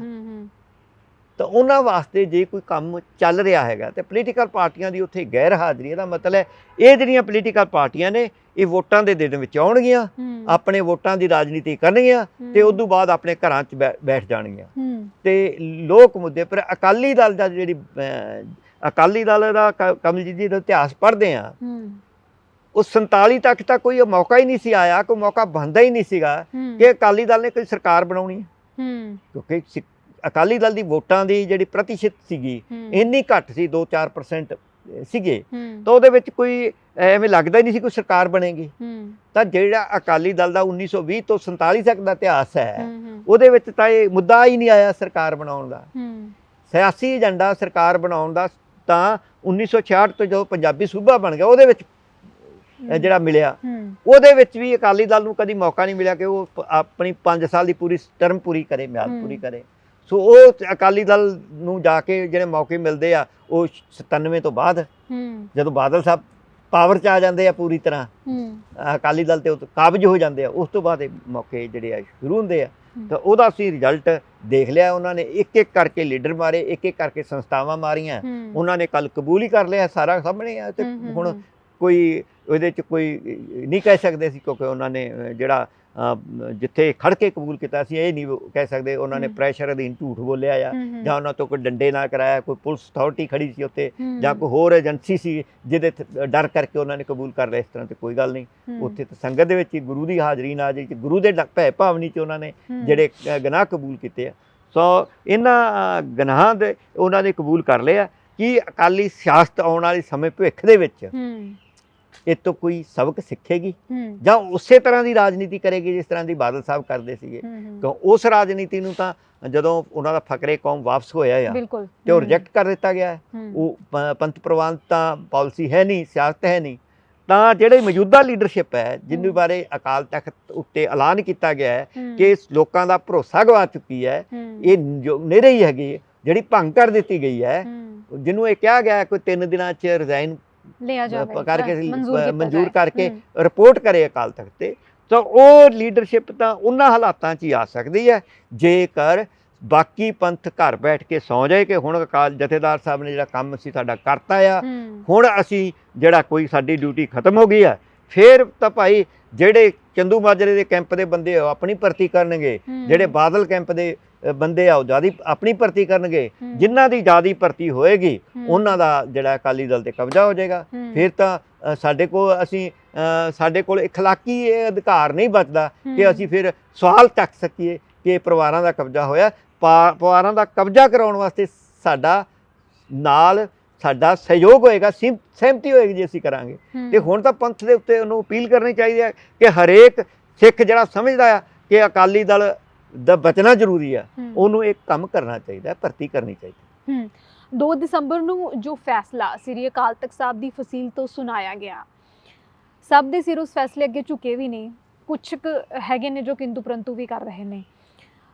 ਤਾਂ ਉਹਨਾਂ ਵਾਸਤੇ ਜੇ ਕੋਈ ਕੰਮ ਚੱਲ ਰਿਹਾ ਹੈਗਾ ਤੇ ਪੋਲੀਟੀਕਲ ਪਾਰਟੀਆਂ ਦੀ ਉੱਥੇ ਗੈਰ ਹਾਜ਼ਰੀ ਇਹਦਾ ਮਤਲਬ ਹੈ ਇਹ ਜਿਹੜੀਆਂ ਪੋਲੀਟੀਕਲ ਪਾਰਟੀਆਂ ਨੇ ਇਹ ਵੋਟਾਂ ਦੇ ਦਿਨ ਵਿੱਚ ਆਉਣਗੀਆਂ ਆਪਣੇ ਵੋਟਾਂ ਦੀ ਰਾਜਨੀਤੀ ਕਰਨਗੀਆਂ ਤੇ ਉਸ ਤੋਂ ਬਾਅਦ ਆਪਣੇ ਘਰਾਂ 'ਚ ਬੈਠ ਜਾਣਗੀਆਂ। ਤੇ ਲੋਕ ਮੁੱਦੇ ਪਰ ਅਕਾਲੀ ਦਲ ਦਾ ਜਿਹੜੀ ਅਕਾਲੀ ਦਲ ਦਾ ਕਮਲਜੀਤ ਜੀ ਦਾ ਇਤਿਹਾਸ ਪੜ੍ਹਦੇ ਆ ਉਹ 47 ਤੱਕ ਤਾਂ ਕੋਈ ਮੌਕਾ ਹੀ ਨਹੀਂ ਸੀ ਆਇਆ ਕੋਈ ਮੌਕਾ ਬਣਦਾ ਹੀ ਨਹੀਂ ਸੀਗਾ ਕਿ ਅਕਾਲੀ ਦਲ ਨੇ ਕੋਈ ਸਰਕਾਰ ਬਣਾਉਣੀ ਹੈ। ਕਿਉਂਕਿ ਅਕਾਲੀ ਦਲ ਦੀ ਵੋਟਾਂ ਦੀ ਜਿਹੜੀ ਪ੍ਰਤੀਸ਼ਤ ਸੀਗੀ ਇੰਨੀ ਘੱਟ ਸੀ 2-4% ਸੀਗੇ। ਤਾਂ ਉਹਦੇ ਵਿੱਚ ਕੋਈ ਐਵੇਂ ਲੱਗਦਾ ਹੀ ਨਹੀਂ ਸੀ ਕੋਈ ਸਰਕਾਰ ਬਣੇਗੀ। ਤਾਂ ਜਿਹੜਾ ਅਕਾਲੀ ਦਲ ਦਾ 1920 ਤੋਂ 47 ਤੱਕ ਦਾ ਇਤਿਹਾਸ ਹੈ ਉਹਦੇ ਵਿੱਚ ਤਾਂ ਇਹ ਮੁੱਦਾ ਹੀ ਨਹੀਂ ਆਇਆ ਸਰਕਾਰ ਬਣਾਉਣ ਦਾ। ਸਿਆਸੀ ਏਜੰਡਾ ਸਰਕਾਰ ਬਣਾਉਣ ਦਾ ਤਾਂ 1966 ਤੋਂ ਜਦੋਂ ਪੰਜਾਬੀ ਸੂਬਾ ਬਣ ਗਿਆ ਉਹਦੇ ਵਿੱਚ ਜਿਹੜਾ ਮਿਲਿਆ। ਉਹਦੇ ਵਿੱਚ ਵੀ ਅਕਾਲੀ ਦਲ ਨੂੰ ਕਦੀ ਮੌਕਾ ਨਹੀਂ ਮਿਲਿਆ ਕਿ ਉਹ ਆਪਣੀ 5 ਸਾਲ ਦੀ ਪੂਰੀ ਟਰਮ ਪੂਰੀ ਕਰੇ ਮਿਆਦ। ਪੂਰੀ ਕਰੇ। ਸੋ ਉਹ ਅਕਾਲੀ ਦਲ ਨੂੰ ਜਾ ਕੇ ਜਿਹੜੇ ਮੌਕੇ ਮਿਲਦੇ ਆ ਉਹ 97 ਤੋਂ ਬਾਅਦ ਹੂੰ। ਜਦੋਂ ਬਾਦਲ ਸਾਹਿਬ ਪਾਵਰ 'ਚ ਆ ਜਾਂਦੇ ਆ ਪੂਰੀ ਤਰ੍ਹਾਂ ਹੂੰ। ਅਕਾਲੀ ਦਲ ਤੇ ਉਹ ਕਾਬਜ ਹੋ ਜਾਂਦੇ ਆ ਉਸ ਤੋਂ ਬਾਅਦ ਇਹ ਮੌਕੇ ਜਿਹੜੇ ਆ ਸ਼ੁਰੂ ਹੁੰਦੇ ਆ। ਤਾਂ ਉਹਦਾ ਅਸੀਂ ਰਿਜ਼ਲਟ ਦੇਖ ਲਿਆ ਉਹਨਾਂ ਨੇ ਇੱਕ ਇੱਕ ਕਰਕੇ ਲੀਡਰ ਮਾਰੇ ਇੱਕ ਇੱਕ ਕਰਕੇ ਸੰਸਥਾਵਾਂ ਮਾਰੀਆਂ। ਉਹਨਾਂ ਨੇ ਕੱਲ ਕਬੂਲ ਹੀ ਕਰ ਲਿਆ ਸਾਰਾ ਸਾਹਮਣੇ ਆ ਤੇ ਹੁਣ। ਕੋਈ ਉਹਦੇ ਚ ਕੋਈ ਨਹੀਂ ਕਹਿ ਸਕਦੇ ਸੀ ਕਿਉਂਕਿ ਉਹਨਾਂ ਨੇ ਜਿਹੜਾ ਜਿੱਥੇ ਖੜ ਕੇ ਕਬੂਲ ਕੀਤਾ ਸੀ ਇਹ ਨਹੀਂ ਕਹਿ ਸਕਦੇ ਉਹਨਾਂ ਨੇ। ਪ੍ਰੈਸ਼ਰ ਅਧੀਨ ਝੂਠ ਬੋਲਿਆ ਆ ਜਾਂ ਉਹਨਾਂ ਤੋਂ ਕੋਈ ਡੰਡੇ ਨਾ ਕਰਾਇਆ ਕੋਈ ਪੁਲਿਸ ਅਥਾਰਟੀ ਖੜੀ ਸੀ ਉੱਤੇ ਜਾਂ ਕੋਈ ਹੋਰ ਏਜੰਸੀ ਸੀ ਜਿਹਦੇ ਡਰ ਕਰਕੇ ਉਹਨਾਂ ਨੇ ਕਬੂਲ ਕਰ ਲਿਆ ਇਸ ਤਰ੍ਹਾਂ ਤੇ ਕੋਈ ਗੱਲ ਨਹੀਂ। ਉੱਥੇ ਤਾਂ ਸੰਗਤ ਦੇ ਵਿੱਚ ਹੀ ਗੁਰੂ ਦੀ ਹਾਜ਼ਰੀ ਨਾਲ ਜੀ ਗੁਰੂ ਦੇ ਭੈ ਭਾਵਨੀ ਚ ਉਹਨਾਂ ਨੇ ਜਿਹੜੇ ਗੁਨਾਹ ਕਬੂਲ ਕੀਤੇ ਆ। ਸੋ ਇਹਨਾਂ ਗੁਨਾਹਾਂ ਦੇ ਉਹਨਾਂ ਨੇ ਕਬੂਲ ਕਰ ਲਿਆ ਕਿ ਅਕਾਲੀ ਸਿਆਸਤ ਆਉਣ ਵਾਲੇ ਸਮੇਂ ਭਵਿੱਖ ਦੇ ਵਿੱਚ ਇਹ ਤੋਂ ਕੋਈ ਸਬਕ ਸਿੱਖੇਗੀ? ਜਾਂ ਉਸੇ ਤਰ੍ਹਾਂ ਦੀ ਰਾਜਨੀਤੀ ਕਰੇਗੀ ਜਿਸ ਤਰ੍ਹਾਂ ਦੀ ਬਾਦਲ ਸਾਹਿਬ ਕਰਦੇ ਸੀਗੇ? ਕਿਉਂ ਉਸ ਰਾਜਨੀਤੀ ਨੂੰ ਤਾਂ ਜਦੋਂ ਉਹਨਾਂ ਦਾ ਫਕਰੇ ਕੌਮ ਵਾਪਸ ਹੋਇਆ ਆ ਤੇ ਉਹ ਰਿਜੈਕਟ ਕਰ ਦਿੱਤਾ ਗਿਆ ਉਹ ਪੰਥ ਪ੍ਰਵਾਨ ਤਾਂ ਪਾਲਿਸੀ ਹੈ ਨਹੀਂ ਸਿਆਸਤ ਹੈ ਨਹੀਂ ਤਾਂ ਜਿਹੜੇ ਮੌਜੂਦਾ ਲੀਡਰਸ਼ਿਪ ਹੈ ਜਿੰਨੂੰ। ਬਾਰੇ ਅਕਾਲ ਤਖਤ ਉੱਤੇ ਐਲਾਨ ਕੀਤਾ ਗਿਆ ਹੈ ਕਿ ਇਸ ਲੋਕਾਂ ਦਾ ਭਰੋਸਾ ਗਵਾ ਚੁੱਕੀ ਹੈ ਇਹ ਜੋ ਨੇੜੇ ਹੀ ਹੈਗੀ ਜਿਹੜੀ ਭੰਗ ਕਰ ਦਿੱਤੀ ਗਈ ਹੈ ਜਿਹਨੂੰ ਇਹ ਕਿਹਾ ਗਿਆ ਕੋਈ 3 ਦਿਨਾਂ 'ਚ ਰਿਜ਼ਾਈਨ ਲਿਆ ਜਾਵੇ ਕਰਕੇ ਮਨਜ਼ੂਰ। ਕਰਕੇ ਰਿਪੋਰਟ ਕਰੇ ਅਕਾਲ ਤਖਤ ਤੇ ਤਾਂ ਉਹ ਲੀਡਰਸ਼ਿਪ ਤਾਂ ਉਹਨਾਂ ਹਾਲਾਤਾਂ 'ਚ ਹੀ ਆ ਸਕਦੀ ਹੈ। ਜੇਕਰ ਬਾਕੀ ਪੰਥ ਘਰ ਬੈਠ ਕੇ ਸੌ ਜਾਏ ਕਿ ਹੁਣ ਅਕਾਲ ਜਥੇਦਾਰ ਸਾਹਿਬ ਨੇ ਜਿਹੜਾ ਕੰਮ ਸੀ ਸਾਡਾ ਕਰਤਾ ਆ ਹੁਣ ਅਸੀਂ ਜਿਹੜਾ ਕੋਈ ਸਾਡੀ ਡਿਊਟੀ ਖਤਮ ਹੋ ਗਈ ਆ ਫਿਰ ਤਾਂ ਭਾਈ ਜਿਹੜੇ ਚੰਦੂ ਮਾਜਰੇ ਦੇ ਕੈਂਪ ਦੇ ਬੰਦੇ ਆਪਣੀ ਭਰਤੀ ਕਰਨਗੇ। ਜਿਹੜੇ ਬਾਦਲ ਕੈਂਪ ਦੇ ਬੰਦੇ ਆ ਉਹ ਜਿਆਦੀ ਆਪਣੀ ਭਰਤੀ ਕਰਨਗੇ ਹੂੰ, ਜਿਨ੍ਹਾਂ ਦੀ ਜਿਆਦੀ ਭਰਤੀ ਹੋਏਗੀ ਹੂੰ, ਉਹਨਾਂ ਦਾ ਜਿਹੜਾ ਅਕਾਲੀ ਦਲ ਤੇ ਕਬਜ਼ਾ ਹੋ ਜਾਏਗਾ ਹੂੰ, ਫਿਰ ਤਾਂ ਅ, ਸਾਡੇ ਕੋਲ ਅਸੀਂ ਅ, ਸਾਡੇ ਕੋਲ اخلاقی ਇਹ ਅਧਿਕਾਰ ਨਹੀਂ ਬਚਦਾ ਕਿ ਹੂੰ, ਅਸੀਂ ਫਿਰ ਸਵਾਲ ਚੱਕ ਸਕੀਏ ਕਿ ਇਹ ਪਰਿਵਾਰਾਂ ਦਾ ਕਬਜ਼ਾ ਹੋਇਆ ਪਾ- ਪਰਿਵਾਰਾਂ ਦਾ ਕਬਜ਼ਾ ਕਰਾਉਣ ਵਾਸਤੇ ਸਾਡਾ ਨਾਲ ਸਾਡਾ ਸਹਿਯੋਗ ਹੋਏਗਾ ਸਿਮ- ਸਹਿਮਤੀ ਹੋਏਗੀ ਜੇ ਅਸੀਂ ਕਰਾਂਗੇ ਹੂੰ, ਤੇ ਹੁਣ ਤਾਂ ਪੰਥ ਦੇ ਉੱਤੇ ਉਹਨੂੰ ਅਪੀਲ ਕਰਨੀ ਚਾਹੀਦੀ ਹੈ ਕਿ ਹਰੇਕ ਸਿੱਖ ਜਿਹੜਾ ਸਮਝਦਾ ਆ ਕਿ ਅਕਾਲੀ ਦਲ ਦਾ ਬਚਣਾ ਜ਼ਰੂਰੀ ਆ ਉਹਨੂੰ ਇਹ ਕੰਮ ਕਰਨਾ ਚਾਹੀਦਾ ਭਰਤੀ ਕਰਨੀ ਚਾਹੀਦੀ। ਹੈ। ਹੂੰ 2 ਦਸੰਬਰ ਨੂੰ ਜੋ ਫੈਸਲਾ ਸ੍ਰੀ ਅਕਾਲ ਤਖਤ ਸਾਹਿਬ ਦੀ ਫਸੀਲ ਤੋਂ ਸੁਣਾਇਆ ਗਿਆ ਸਭ ਦੇ ਸਿਰ ਉਸ ਫੈਸਲੇ ਅੱਗੇ ਝੁਕੇ ਵੀ ਨੇ ਕੁਝ ਹੈਗੇ ਨੇ ਜੋ ਕਿੰਤੂ ਪ੍ਰੰਤੂ ਵੀ ਕਰ ਰਹੇ ਨੇ।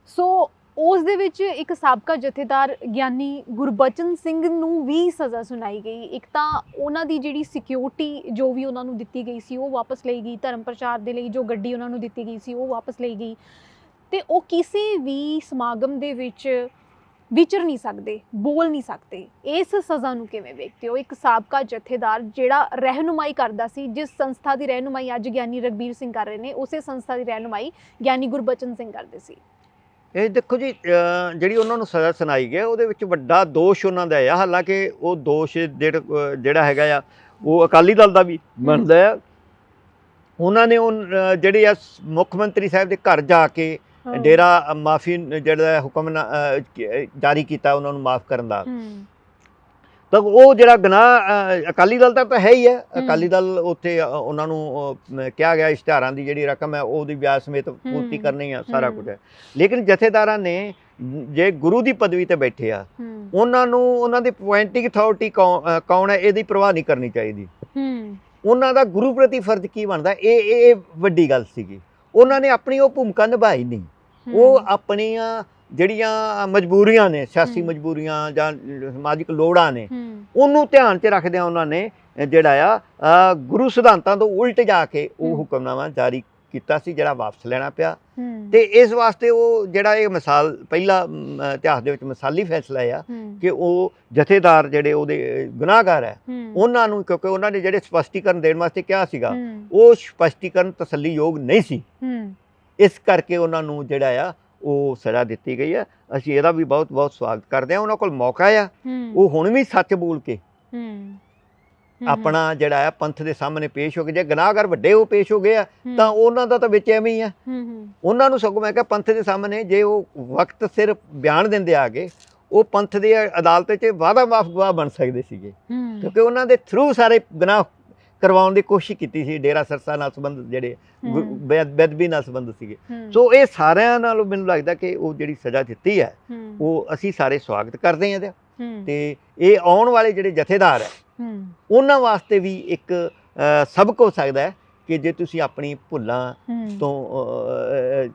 ਸੋ ਉਸ ਦੇ ਵਿੱਚ ਇੱਕ ਸਾਬਕਾ ਜਥੇਦਾਰ ਗਿਆਨੀ ਗੁਰਬਚਨ ਸਿੰਘ ਨੂੰ ਵੀ ਸਜ਼ਾ ਸੁਣਾਈ ਗਈ। ਇੱਕ ਤਾਂ ਉਹਨਾਂ ਦੀ ਜਿਹੜੀ ਸਿਕਿਉਰਿਟੀ ਜੋ ਵੀ ਉਹਨਾਂ ਨੂੰ ਦਿੱਤੀ ਗਈ ਸੀ ਉਹ ਵਾਪਸ ਲਈ ਗਈ ਧਰਮ ਪ੍ਰਚਾਰ ਦੇ ਲਈ ਜੋ ਗੱਡੀ ਉਹਨਾਂ ਨੂੰ ਦਿੱਤੀ ਗਈ ਸੀ ਉਹ ਵਾਪਸ ਲਈ ਗਈ। ਤੇ ਉਹ ਕਿਸੇ ਵੀ ਸਮਾਗਮ ਦੇ ਵਿੱਚ ਵਿਚਰ ਨਹੀਂ ਸਕਦੇ, ਬੋਲ ਨਹੀਂ ਸਕਦੇ। ਇਸ ਸਜ਼ਾ ਨੂੰ ਕਿਵੇਂ ਵੇਖਦੇ ਹੋ? ਇੱਕ ਸਾਬਕਾ ਜਥੇਦਾਰ ਜਿਹੜਾ ਰਹਿਨੁਮਾਈ ਕਰਦਾ ਸੀ, ਜਿਸ ਸੰਸਥਾ ਦੀ ਰਹਿਨੁਮਾਈ ਅੱਜ ਗਿਆਨੀ ਰਗਬੀਰ ਸਿੰਘ ਕਰ ਰਹੇ ਨੇ, ਉਸੇ ਸੰਸਥਾ ਦੀ ਰਹਿਨੁਮਾਈ ਗਿਆਨੀ ਗੁਰਬਚਨ ਸਿੰਘ ਕਰਦੇ ਸੀ। ਇਹ ਦੇਖੋ ਜੀ ਜਿਹੜੀ ਉਹਨਾਂ ਨੂੰ ਸਜ਼ਾ ਸੁਣਾਈ ਗਈ ਉਹਦੇ ਵਿੱਚ ਵੱਡਾ ਦੋਸ਼ ਉਹਨਾਂ ਦਾ ਆ। ਹਾਲਾਂਕਿ ਉਹ ਦੋਸ਼ ਜਿਹੜਾ ਜਿਹੜਾ ਹੈਗਾ ਆ, ਉਹ ਅਕਾਲੀ ਦਲ ਦਾ ਵੀ ਬਣਦਾ ਆ। ਉਹਨਾਂ ਨੇ ਉਹ ਜਿਹੜੇ ਆ ਮੁੱਖ ਮੰਤਰੀ ਸਾਹਿਬ ਦੇ ਘਰ ਜਾ ਕੇ ਡੇਰਾ ਮਾਫੀ ਜਿਹੜਾ ਹੁਕਮ ਜਾਰੀ ਕੀਤਾ ਉਹਨਾਂ ਨੂੰ ਮਾਫ ਕਰਨ ਦਾ। ਤਾਂ ਉਹ ਜਿਹੜਾ ਗਨਾਹ ਅਕਾਲੀ ਦਲ ਦਾ ਤਾਂ ਹੈ ਹੀ ਹੈ। ਅਕਾਲੀ ਦਲ ਉੱਥੇ ਉਹਨਾਂ ਨੂੰ ਕਿਹਾ ਗਿਆ ਇਸ਼ਤਿਹਾਰਾਂ ਦੀ ਜਿਹੜੀ ਰਕਮ ਹੈ ਉਹਦੀ ਵਿਆਜ ਸਮੇਤ ਪੂਰਤੀ। ਕਰਨੀ ਆ ਸਾਰਾ। ਕੁਝ ਹੈ। ਲੇਕਿਨ ਜਥੇਦਾਰਾਂ ਨੇ ਜੇ ਗੁਰੂ ਦੀ ਪਦਵੀ ਤੇ ਬੈਠੇ ਆ ਉਹਨਾਂ ਨੂੰ ਉਹਨਾਂ ਦੀ ਪੁਆਇੰਟਿੰਗ ਅਥਾਰਟੀ ਕੌਣ ਹੈ ਇਹਦੀ ਪਰਵਾਹ ਨਹੀਂ ਕਰਨੀ ਚਾਹੀਦੀ। ਉਹਨਾਂ ਦਾ ਗੁਰੂ ਪ੍ਰਤੀ ਫਰਜ਼ ਕੀ ਬਣਦਾ? ਇਹ ਇਹ ਵੱਡੀ ਗੱਲ ਸੀਗੀ। ਉਹਨਾਂ ਨੇ ਆਪਣੀ ਉਹ ਭੂਮਿਕਾ ਨਿਭਾਈ ਨਹੀਂ ਉਹ ਆਪਣੀਆਂ ਜਿਹੜੀਆਂ ਮਜਬੂਰੀਆਂ ਨੇ ਸਿਆਸੀ। ਮਜਬੂਰੀਆਂ ਜਾਂ ਸਮਾਜਿਕ ਲੋੜਾਂ ਨੇ ਉਹਨੂੰ ਧਿਆਨ 'ਚ ਰੱਖਦਿਆਂ ਉਹਨਾਂ ਨੇ ਜਿਹੜਾ ਆ ਗੁਰੂ ਸਿਧਾਂਤਾਂ ਤੋਂ ਉਲਟ ਜਾ ਕੇ ਉਹ। ਹੁਕਮਨਾਮਾ ਜਾਰੀ ਕੀਤਾ ਸੀ ਜਿਹੜਾ ਵਾਪਸ ਲੈਣਾ ਪਿਆ। ਹੂੰ। ਤੇ ਇਸ ਵਾਸਤੇ ਉਹ ਜਿਹੜਾ ਇਹ ਮਿਸਾਲ ਪਹਿਲਾ ਇਤਿਹਾਸ ਦੇ ਵਿੱਚ ਮਿਸਾਲੀ ਫੈਸਲਾ ਆ ਹੂੰ। ਕਿ ਉਹ ਜਥੇਦਾਰ ਜਿਹੜੇ ਉਹਦੇ ਗੁਨਾਹਗਾਰ ਹੈ। ਹੂੰ। ਉਹਨਾਂ ਨੂੰ ਕਿਉਂਕਿ ਉਹਨਾਂ ਨੇ ਜਿਹੜੇ ਸਪਸ਼ਟੀਕਰਨ ਦੇਣ ਵਾਸਤੇ ਕਿਹਾ ਸੀਗਾ ਹੂੰ। ਉਹ ਸਪਸ਼ਟੀਕਰਨ ਤਸੱਲੀਯੋਗ ਨਹੀਂ ਸੀ। ਹੂੰ। ਇਸ ਕਰਕੇ ਉਹਨਾਂ ਨੂੰ ਜਿਹੜਾ ਆ ਉਹ ਸਜ਼ਾ ਦਿੱਤੀ ਗਈ ਆ। ਅਸੀਂ ਇਹਦਾ ਵੀ ਬਹੁਤ ਬਹੁਤ ਸਵਾਗਤ ਕਰਦੇ ਹਾਂ। ਉਹਨਾਂ ਕੋਲ ਮੌਕਾ ਆ। ਹੂੰ। ਉਹ ਹੁਣ ਵੀ ਸੱਚ ਬੋਲ ਕੇ ਹੂੰ। ਆਪਣਾ ਜਿਹੜਾ ਆ ਪੰਥ ਦੇ ਸਾਹਮਣੇ ਪੇਸ਼ ਹੋ ਕੇ ਜੇ ਗੁਨਾਹਗਰ ਵੱਡੇ ਉਹ ਪੇਸ਼ ਹੋ ਗਏ ਆ ਤਾਂ ਉਹਨਾਂ ਦਾ ਤਾਂ ਵਿੱਚ ਐਵੇਂ ਹੀ ਆ। ਹੂੰ ਹੂੰ। ਉਹਨਾਂ ਨੂੰ ਸਗੋਂ ਮੈਂ ਕਿਹਾ ਪੰਥ ਦੇ ਸਾਹਮਣੇ ਜੇ ਉਹ ਵਕਤ ਸਿਰ ਬਿਆਨ ਦਿੰਦੇ ਆਗੇ ਉਹ ਪੰਥ ਦੇ ਅਦਾਲਤ 'ਚ ਵਾਦਾ ਮਾਫ ਗਵਾਹ ਬਣ ਸਕਦੇ ਸੀਗੇ। ਹੂੰ। ਕਿਉਂਕਿ ਉਹਨਾਂ ਦੇ ਥਰੂ ਸਾਰੇ ਗੁਨਾਹ ਕਰਵਾਉਣ ਦੀ ਕੋਸ਼ਿਸ਼ ਕੀਤੀ ਸੀ ਡੇਰਾ ਸਰਸਾ ਨਾਲ ਸੰਬੰਧ ਜਿਹੜੇ ਹੂੰ। ਬੇਦਬੀ ਨਾਲ ਸੰਬੰਧ ਸੀਗੇ। ਹੂੰ। ਸੋ ਇਹ ਸਾਰਿਆਂ ਨਾਲੋਂ ਮੈਨੂੰ ਲੱਗਦਾ ਕਿ ਉਹ ਜਿਹੜੀ ਸਜ਼ਾ ਦਿੱਤੀ ਹੈ ਹੂੰ। ਉਹ ਅਸੀਂ ਸਾਰੇ ਸਵਾਗਤ ਕਰਦੇ ਹਾਂ ਇਹਦਾ। ਹੂੰ। ਤੇ ਇਹ ਆਉਣ ਵਾਲੇ ਜਿਹੜੇ ਜਥੇਦਾਰ ਹੈ ਹੂੰ ਉਹਨਾਂ ਵਾਸਤੇ ਵੀ ਇੱਕ ਸਬਕ ਹੋ ਸਕਦਾ ਹੈ ਕਿ ਜੇ ਤੁਸੀਂ ਆਪਣੀ ਭੁੱਲਾਂ ਤੋਂ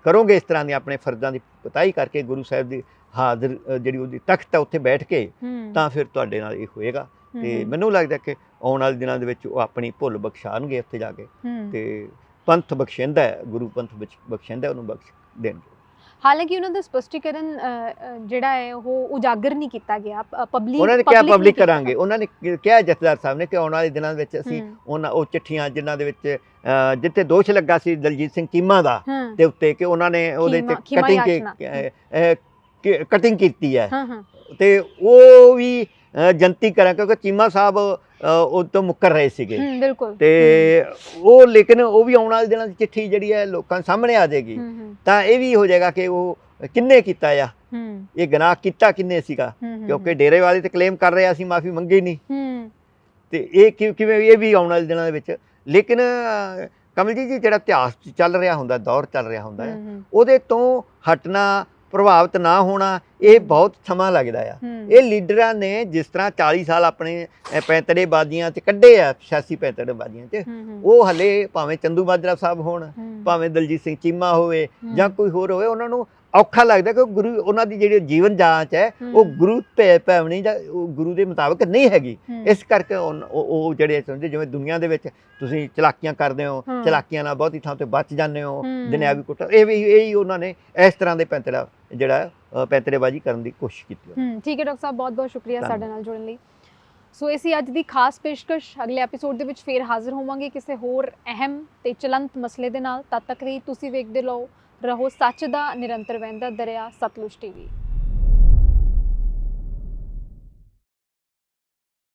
ਕਰੋਗੇ ਇਸ ਤਰ੍ਹਾਂ ਦੀਆਂ ਆਪਣੇ ਫਰਜ਼ਾਂ ਦੀ ਪਤਾਈ ਕਰਕੇ ਗੁਰੂ ਸਾਹਿਬ ਦੀ ਹਾਜ਼ਰ ਜਿਹੜੀ ਉਹਦੀ ਤਖਤ ਹੈ ਉੱਥੇ ਬੈਠ ਕੇ ਤਾਂ ਫਿਰ ਤੁਹਾਡੇ ਨਾਲ ਇਹ ਹੋਏਗਾ। ਤੇ ਮੈਨੂੰ ਲੱਗਦਾ ਕਿ ਆਉਣ ਵਾਲੇ ਦਿਨਾਂ ਦੇ ਵਿੱਚ ਉਹ ਆਪਣੀ ਭੁੱਲ ਬਖਸ਼ਾਣਗੇ ਉੱਥੇ ਜਾ ਕੇ। ਤੇ ਪੰਥ ਬਖਸ਼ਿੰਦਾ ਹੈ ਗੁਰੂ ਪੰਥ ਬਖਸ਼- ਬਖਸ਼ਿੰਦਾ ਉਹਨੂੰ ਬਖਸ਼ ਦੇਣਗੇ। ਹਾਲਾਂਕਿ ਉਹਨਾਂ ਦਾ ਸਪਸ਼ਟੀਕਰਨ ਜਿਹੜਾ ਹੈ ਉਹ ਉਜਾਗਰ ਨਹੀਂ ਕੀਤਾ ਗਿਆ। ਪਬਲਿਕ ਉਹਨਾਂ ਨੇ ਕਿਹਾ ਪਬਲਿਕ ਕਰਾਂਗੇ। ਉਹਨਾਂ ਨੇ ਕਿਹਾ ਜਥੇਦਾਰ ਸਾਹਿਬ ਨੇ ਕਿ ਆਉਣ ਵਾਲੇ ਦਿਨਾਂ ਵਿੱਚ ਅਸੀਂ। ਉਹਨਾਂ ਉਹ ਚਿੱਠੀਆਂ ਜਿਨ੍ਹਾਂ ਦੇ ਵਿੱਚ ਜਿੱਥੇ ਦੋਸ਼ ਲੱਗਾ ਸੀ ਦਲਜੀਤ ਸਿੰਘ ਚੀਮਾ ਦਾ ਦੇ ਉੱਤੇ ਕਿ ਉਹਨਾਂ ਨੇ ਉਹਦੇ ਤੇ ਕਟਿੰਗ ਕਟਿੰਗ ਕੀਤੀ ਹਾਂ। ਤੇ ਉਹ ਵੀ ਅ, ਜਨਤੀ ਕਰਾਂ ਕਿਉਂਕਿ ਚੀਮਾ ਸਾਹਿਬ ਉਹ ਤੋਂ ਮੁੱਕਰ ਰਹੇ ਸੀਗੇ। ਬਿਲਕੁਲ। ਤੇ ਉਹ ਲੇਕਿਨ ਉਹ ਵੀ ਆਉਣ ਵਾਲੇ ਦਿਨਾਂ ਦੀ ਚਿੱਠੀ ਜਿਹੜੀ ਹੈ ਲੋਕਾਂ ਸਾਹਮਣੇ ਆ ਜਾਏਗੀ। ਤਾਂ ਇਹ ਵੀ ਹੋ ਜਾਏਗਾ ਕਿ ਉਹ ਕਿੰਨੇ ਕੀਤਾ ਆ? ਇਹ ਗੁਨਾਹ ਕੀਤਾ ਕਿੰਨੇ ਸੀਗਾ? ਕਿਉਂਕਿ ਡੇਰੇ ਵਾਲੇ ਤੇ ਕਲੇਮ ਕਰ ਰਹੇ ਅਸੀਂ ਮਾਫੀ ਮੰਗੀ ਨਹੀਂ। ਤੇ ਇਹ ਕਿਵੇਂ ਇਹ ਵੀ ਆਉਣ ਵਾਲੇ ਦਿਨਾਂ ਦੇ ਵਿੱਚ। ਲੇਕਿਨ ਅ, ਕਮਲਜੀਤ ਜੀ ਜਿਹੜਾ ਇਤਿਹਾਸ ਚੱਲ ਰਿਹਾ ਹੁੰਦਾ ਦੌਰ ਚੱਲ ਰਿਹਾ ਹੁੰਦਾ ਉਹਦੇ ਤੋਂ ਹਟਣਾ ਪ੍ਰਭਾਵਿਤ ਨਾ ਹੋਣਾ ਇਹ ਬਹੁਤ ਸਮਾਂ ਲੱਗਦਾ ਆ। ਇਹ ਲੀਡਰਾਂ ਨੇ ਜਿਸ ਤਰ੍ਹਾਂ 40 ਸਾਲ ਆਪਣੇ ਪੈਂਤੜੇਬਾਜ਼ੀਆਂ 'ਚ ਕੱਢੇ ਆ ਸਿਆਸੀ ਪੈਂਤੜੇਬਾਜ਼ੀਆਂ ਹੂੰ ਉਹ ਹਲੇ ਭਾਵੇਂ ਚੰਦੂ ਮਾਜਰਾ ਸਾਹਿਬ ਹੋਣ ਭਾਵੇਂ ਦਲਜੀਤ ਸਿੰਘ ਚੀਮਾ ਹੋਵੇ ਜਾਂ ਕੋਈ ਹੋਰ ਹੋਵੇ ਉਹਨਾਂ ਨੂੰ ਔਖਾ ਲੱਗਦਾ ਕਿ ਗੁਰੂ ਉਹਨਾਂ ਦੀ ਜਿਹੜੀ ਜੀਵਨ ਜਾਂਚ ਹੈ ਉਹ ਗੁਰੂ ਭੈ ਜਾਂ ਉਹ ਗੁਰੂ ਦੇ ਮੁਤਾਬਕ ਨਹੀਂ ਹੈਗੀ। ਇਸ ਕਰਕੇ ਉਹ ਜਿਹੜੇ ਸਮਝੇ ਜਿਵੇਂ ਦੁਨੀਆ ਦੇ ਵਿੱਚ ਤੁਸੀਂ ਚਲਾਕੀਆਂ ਕਰਦੇ ਹੋ। ਚਲਾਕੀਆਂ ਨਾਲ ਬਹੁਤੀ ਥਾਂ ਤੇ ਬਚ ਜਾਂਦੇ ਹੋ। ਦੁਨਿਆਵੀ ਕੁੱਟ ਇਹ ਵੀ ਇਹ ਹੀ ਉਹਨਾਂ ਨੇ ਇਸ ਤਰ੍ਹਾਂ ਦੇ ਪੈਂਤੜਾ ਜਿਹੜਾ ਪੈਂਤੜੇਬਾਜ਼ੀ ਕਰਨ ਦੀ ਕੋਸ਼ਿਸ਼ ਕੀਤੀ ਹੈ। ਠੀਕ ਹੈ ਡਾਕਟਰ ਸਾਹਿਬ ਬਹੁਤ ਬਹੁਤ ਸ਼ੁਕਰੀਆ। ਸਾਡੇ ਨਾਲ ਜੁੜਨ ਲਈ। ਸੋ ਇਹ ਸੀ ਅੱਜ ਦੀ ਖਾਸ ਪੇਸ਼ਕਸ਼ ਅਗਲੇ ਐਪੀਸੋਡ ਦੇ ਵਿੱਚ ਫੇਰ ਹਾਜ਼ਰ ਹੋਵਾਂਗੇ ਕਿਸੇ ਹੋਰ ਅਹਿਮ ਤੇ ਚਲੰਤ ਮਸਲੇ ਦੇ ਨਾਲ। ਤਦ ਤੱਕ ਲਈ ਤੁਸੀਂ ਵੇਖਦੇ ਰਹੋ। ਰਹੋ ਸੱਚ ਦਾ ਨਿਰੰਤਰ ਵਹਿੰਦਾ ਦਰਿਆ ਸਤਲੁਜ ਟੀਵੀ।